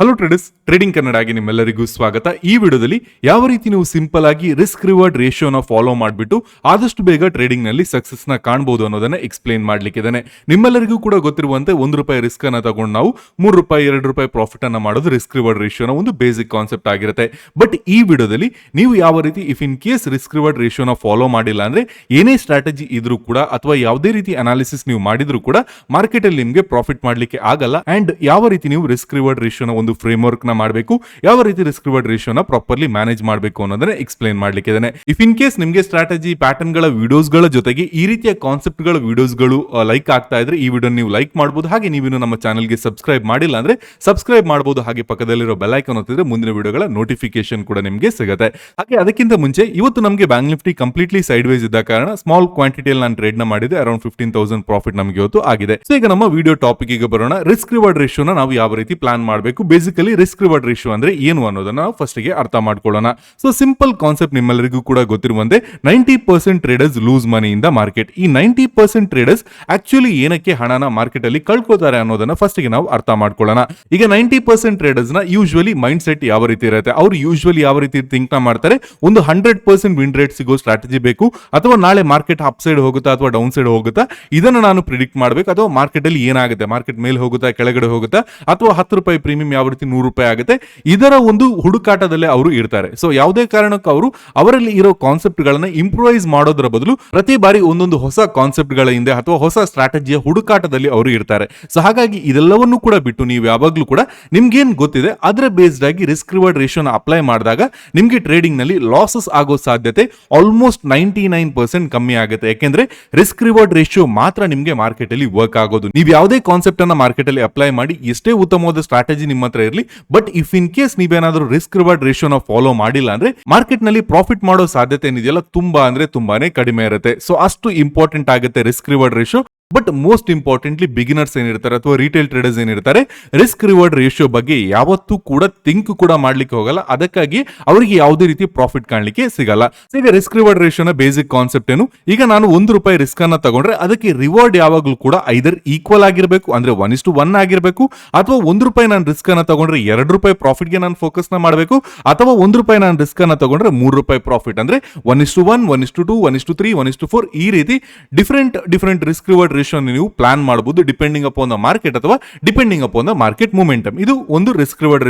Hello traders trading ಕನ್ನಡಾಗಿ ನಿಮ್ಮೆಲ್ಲರಿಗೂ ಸ್ವಾಗತ. ಈ ವಿಡಿಯೋದಲ್ಲಿ ಯಾವ ರೀತಿ ನೀವು ಸಿಂಪಲ್ ಆಗಿ ರಿಸ್ಕ್ ರಿವಾರ್ಡ್ ರೇಷಿಯೋನ ಫಾಲೋ ಮಾಡಿಬಿಟ್ಟು ಆದಷ್ಟು ಬೇಗ ಟ್ರೇಡಿಂಗ್ನಲ್ಲಿ ಸಕ್ಸಸ್ನ ಕಾಣಬಹುದು ಅನ್ನೋದನ್ನ ಎಕ್ಸ್ಪ್ಲೈನ್ ಮಾಡ್ಲಿಕ್ಕಿದ್ದಾನೆ ನಿಮ್ಮೆಲ್ಲರಿಗೂ ಕೂಡ ಗೊತ್ತಿರುವಂತೆ ಒಂದು ರೂಪಾಯಿ ರಿಸ್ಕ್ ಅನ್ನ ತಗೊಂಡು ನಾವು ಮೂರು ರೂಪಾಯಿ, ಎರಡು ರೂಪಾಯಿ ಪ್ರಾಫಿಟ್ ಅನ್ನ ಮಾಡೋದು ರಿಸ್ಕ್ ರಿವಾರ್ಡ್ ರೇಷಿಯೋನ ಒಂದು ಬೇಸಿಕ್ ಕಾನ್ಸೆಪ್ಟ್ ಆಗಿರುತ್ತೆ. ಬಟ್ ಈ ವಿಡಿಯೋದಲ್ಲಿ ನೀವು ಯಾವ ರೀತಿ if in case risk reward ರೇಷಿಯೋನ follow ಮಾಡಿಲ್ಲ ಅಂದ್ರೆ ಏನೇ ಸ್ಟ್ರಾಟಜಿ ಇದ್ರೂ ಕೂಡ ಅಥವಾ ಯಾವುದೇ ರೀತಿ ಅನಾಲಿಸಿಸ್ ನೀವು ಮಾಡಿದ್ರು ಕೂಡ ಮಾರ್ಕೆಟ್ ಅಲ್ಲಿ ನಿಮಗೆ ಪ್ರಾಫಿಟ್ ಮಾಡ್ಲಿಕ್ಕೆ ಆಗಲ್ಲ. ಅಂಡ್ ಯಾವ ರೀತಿ ನೀವು ರಿಸ್ಕ್ ರಿವಾರ್ಡ್ ರೇಷಿಯೋನ ಒಂದು ಫ್ರೇಮ್ ವರ್ಕ್ನ ಮಾಡಬೇಕು. ಯಾವ ರೀತಿ ರಿಸ್ಕ್ ರಿವಾರ್ಡ್ ರೇಷಿಯೋನ ಪ್ರಾಪರ್ಲಿ ಮ್ಯಾನೇಜ್ ಮಾಡಬೇಕು ಅನ್ನೋದನ್ನ ಎಕ್ಸ್ಪ್ಲೈನ್ ಮಾಡ್ಲಿಕ್ಕೆ ಇಫ್ ಇನ್ ಕೇಸ್ ನಿಮಗೆ ಸ್ಟ್ರಾಟಜಿ ಪ್ಯಾಟರ್ನ್ಗಳ ವಿಡಿಯೋಸ್ಗಳ ಜೊತೆಗೆ ಈ ರೀತಿಯ ಕಾನ್ಸೆಪ್ಟ್ಗಳ ವಿಡಿಯೋಸ್ಗಳು ಲೈಕ್ ಆಗ್ತಾ ಇದ್ರೆ ಈ ವಿಡಿಯೋ ನೀವು ಲೈಕ್ ಮಾಡಬಹುದು ಹಾಗೆ ನೀವಿನ್ನು ನಮ್ಮ ಚಾನಲ್ಗೆ ಸಬ್ಸ್ಕ್ರೈಬ್ ಮಾಡಿಲ್ಲ ಅಂದ್ರೆ ಸಬ್ಸ್ಕ್ರೈಬ್ ಮಾಡಬಹುದು ಹಾಗೆ ಪಕ್ಕದಲ್ಲಿರೋ ಬೆಲ್ ಐಕಾನ್ ಒತ್ತಿದ್ರೆ ಮುಂದಿನ ವಿಡಿಯೋಗಳ ನೋಟಿಫಿಕೇಶನ್ ಕೂಡ ನಿಮಗೆ ಸಿಗುತ್ತೆ. ಹಾಗೆ ಅದಕ್ಕಿಂತ ಮುಂಚೆ ಇವತ್ತು ನಮಗೆ Bank Nifty completely side wise ಇದ್ದ ಕಾರಣ ಸ್ಮಾಲ್ ಕ್ವಾಂಟಿಟಿಯಲ್ಲಿ ನಾನು ಟ್ರೇಡ್ನ ಮಾಡಿದೆ ಅರೌಂಡ್ ಫಿಫ್ಟೀನ್ ತೌಸಂಡ್ ಪ್ರಾಫಿಟ್ ನಮಗೆ ಇವತ್ತು ಆಗಿದೆ. ಸೊ ಈಗ ನಮ್ಮ ವಿಡಿಯೋ ಟಾಪಿಕ್ಗೆ ಬರೋಣ. ರಿಸ್ಕ್ ರಿವಾರ್ಡ್ ರೇಷಿಯೋನ ನಾವು ಯಾವ ರೀತಿ ಪ್ಲಾನ್ ಮಾಡಬೇಕು ಬೇಸಿಕಲಿ ರಿಸ್ಕ್ ರಿವಾರ್ಡ್ ರೇಷಿಯೋ ಅಂದ್ರೆ ಏನು ಅನ್ನೋದನ್ನ ನಾವು ಫಸ್ಟ್ಗೆ ಅರ್ಥ ಮಾಡ್ಕೊಳ್ಳೋಣ. ಸೊ ಸಿಂಪಲ್ ಕಾನ್ಸೆಪ್ಟ್ ನಿಮ್ಮೆಲ್ಲರಿಗೂ ಕೂಡ ಗೊತ್ತಿರುವಂತೆ ninety percent traders lose money ಇಂದ ಮಾರ್ಕೆಟ್ ಈ ನೈಂಟಿ ಪರ್ಸೆಂಟ್ ಟ್ರೇಡರ್ಸ್ ಆಕ್ಚುಲಿ ಏನಕ್ಕೆ ಹಣನ ಮಾರ್ಕೆಟ್ ಅಲ್ಲಿ ಕಳ್ಕೋತಾರೆ ಅನ್ನೋದನ್ನ ಫಸ್ಟ್ಗೆ ನಾವು ಅರ್ಥ ಮಾಡ್ಕೊಳ್ಳೋಣ. ಈಗ ನೈಂಟಿ ಪರ್ಸೆಂಟ್ ಟ್ರೇಡರ್ಸ್ನ ಯೂಶುವಲಿ ಮೈಂಡ್ ಸೆಟ್ ಯಾವ ರೀತಿ ಇರುತ್ತೆ? ಅವ್ರು ಯೂಶುವಲಿ ಯಾವ ರೀತಿ ಥಿಂಕ್ನ ಮಾಡ್ತಾರೆ? ಒಂದು ಹಂಡ್ರೆಡ್ ಪರ್ಸೆಂಟ್ ವಿನ್ ರೇಟ್ ಸಿಗೋ ಸ್ಟ್ರಾಟಜಿ ಬೇಕು? ಅಥವಾ ನಾಳೆ ಮಾರ್ಕೆಟ್ ಅಪ್ ಸೈಡ್ ಹೋಗುತ್ತಾ ಅಥವಾ ಡೌನ್ ಸೈಡ್ ಹೋಗುತ್ತಾ? ಇದನ್ನ ನಾನು ಪ್ರಿಡಿಕ್ಟ್ ಮಾಡಬೇಕು. ಅಥವಾ ಮಾರ್ಕೆಟ್ ಅಲ್ಲಿ ಏನಾಗುತ್ತೆ? ಮಾರ್ಕೆಟ್ ಮೇಲೆ ಹೋಗುತ್ತಾ? ಕೆಳಗಡೆ ಹೋಗುತ್ತಾ? ಅಥವಾ ಹತ್ತು ರೂಪಾಯಿ ಪ್ರೀಮಿಯಂ ರೀತಿ ನೂರು ರೂಪಾಯಿ ಆಗುತ್ತೆ. ಇದರ ಒಂದು ಹುಡುಕಾಟದಲ್ಲೇ ಅವರು ಇರ್ತಾರೆ. ಸೊ ಯಾವುದೇ ಕಾರಣಕ್ಕೂ ಅವರು ಅವರಲ್ಲಿ ಇರೋ ಕಾನ್ಸೆಪ್ಟ್ ಗಳನ್ನ ಇಂಪ್ರೂವೈಸ್ ಮಾಡೋದ್ರ ಬದಲು ಪ್ರತಿ ಬಾರಿ ಒಂದೊಂದು ಹೊಸ ಕಾನ್ಸೆಪ್ಟ್ಗಳ ಹಿಂದೆ ಅಥವಾ ಹೊಸ ಸ್ಟ್ರಾಟಜಿಯ ಹುಡುಕಾಟದಲ್ಲಿ ಅವರು ಇರ್ತಾರೆ. ಸೊ ಹಾಗಾಗಿ ಇದೆಲ್ಲವನ್ನೂ ಕೂಡ ಬಿಟ್ಟು ನೀವು ಯಾವಾಗಲೂ ಕೂಡ ನಿಮ್ಗೇನ್ ಗೊತ್ತಿದೆ, ಅದರ ಬೇಸ್ಡ್ ಆಗಿ ರಿಸ್ಕ್ ರಿವಾರ್ಡ್ ರೇಷಿಯೋನ ಅಪ್ಲೈ ಮಾಡಿದಾಗ ನಿಮಗೆ ಟ್ರೇಡಿಂಗ್ನಲ್ಲಿ ಲಾಸಸ್ ಆಗೋ ಸಾಧ್ಯತೆ ಆಲ್ಮೋಸ್ಟ್ ನೈಂಟಿ ನೈನ್ ಪರ್ಸೆಂಟ್ ಕಮ್ಮಿ ಆಗುತ್ತೆ. ಯಾಕೆಂದ್ರೆ ರಿಸ್ಕ್ ರಿವಾರ್ಡ್ ರೇಷಿಯೋ ಮಾತ್ರ ನಿಮಗೆ ಮಾರ್ಕೆಟ್ ಅಲ್ಲಿ ವರ್ಕ್ ಆಗೋದು. ನೀವು ಯಾವುದೇ ಕಾನ್ಸೆಪ್ಟ್ ಅನ್ನ ಮಾರ್ಕೆಟ್ ಅಲ್ಲಿ ಅಪ್ಲೈ ಮಾಡಿ ಎಷ್ಟೇ ಉತ್ತಮವಾದ ಸ್ಟ್ರಾಟಜಿ ನಿಮ್ಮ ಹತ್ರ ಇರಲಿ. ಬಟ್ ಇಫ್ ಇನ್ ಕೇಸ್ ನೀವೇನಾದ್ರೂ ರಿಸ್ಕ್ ರಿವಾರ್ಡ್ ರೇಷಿಯೋನ ಫಾಲೋ ಮಾಡಿಲ್ಲ ಅಂದ್ರೆ ಮಾರ್ಕೆಟ್ನಲ್ಲಿ ಪ್ರಾಫಿಟ್ ಮಾಡೋ ಸಾಧ್ಯತೆ ಏನಿದೆಯಲ್ಲ, ತುಂಬಾ ಅಂದ್ರೆ ತುಂಬಾನೇ ಕಡಿಮೆ ಇರುತ್ತೆ. ಸೊ ಅಷ್ಟು ಇಂಪಾರ್ಟೆಂಟ್ ಆಗುತ್ತೆ risk reward ratio but most importantly beginners ಏನಿರ್ತಾರೆ ಅಥವಾ ರಿಟೇಲ್ ಟ್ರೇಡರ್ಸ್ ಏನಿರ್ತಾರೆ ರಿಸ್ಕ್ ರಿವಾರ್ಡ್ ರೇಷಿಯೋ ಬಗ್ಗೆ ಯಾವತ್ತೂ ಕೂಡ ಥಿಂಕ್ ಕೂಡ ಮಾಡ್ಲಿಕ್ಕೆ ಹೋಗಲ್ಲ. ಅದಕ್ಕಾಗಿ ಅವರಿಗೆ ಯಾವುದೇ ರೀತಿ ಪ್ರಾಫಿಟ್ ಕಾಣಲಿಕ್ಕೆ ಸಿಗಲ್ಲ. ಈಗ ರಿಸ್ಕ್ ರಿವಾರ್ಡ್ ರೇಷಿಯೋನ ಬೇಸಿಕ್ ಕಾನ್ಸೆಪ್ಟ್ ಏನು? ಈಗ ನಾನು ಒಂದು ರೂಪಾಯಿ ರಿಸ್ಕ್ ಅನ್ನ ತಗೊಂಡ್ರೆ ಅದಕ್ಕೆ ರಿವಾರ್ಡ್ ಯಾವಾಗಲೂ ಕೂಡ ಐದರ್ ಈಕ್ವಲ್ ಆಗಿರಬೇಕು, ಅಂದ್ರೆ ಒನ್ ಇಸ್ಟು ಒನ್ ಆಗಿರಬೇಕು, ಅಥವಾ ಒಂದು ರೂಪಾಯಿ ನಾನು ರಿಸ್ಕ್ ಅನ್ನ ತಗೊಂಡ್ರೆ ಎರಡು ರೂಪಾಯಿ ಪ್ರಾಫಿಟ್ಗೆ ನಾನು ಫೋಕಸ್ನ ಮಾಡಬೇಕು, ಅಥವಾ ಒಂದು ರೂಪಾಯಿ ನಾನು ರಿಸ್ಕ್ ಅನ್ನ ತಗೊಂಡ್ರೆ ಮೂರು ರೂಪಾಯಿ ಪ್ರಾಫಿಟ್ ಅಂದ್ರೆ one is to one one is to two one is to three one is to four ಈ ರೀತಿ different different risk reward ratio ನೀವು ಪ್ಲಾನ್ ಮಾಡಬಹುದು ಡಿಪೆಂಡಿಂಗ್ ಅಪಾನ್ ದ ಮಾರ್ಕೆಟ್ ಅಥವಾ depending upon the market momentum ಇದು ಒಂದು risk reward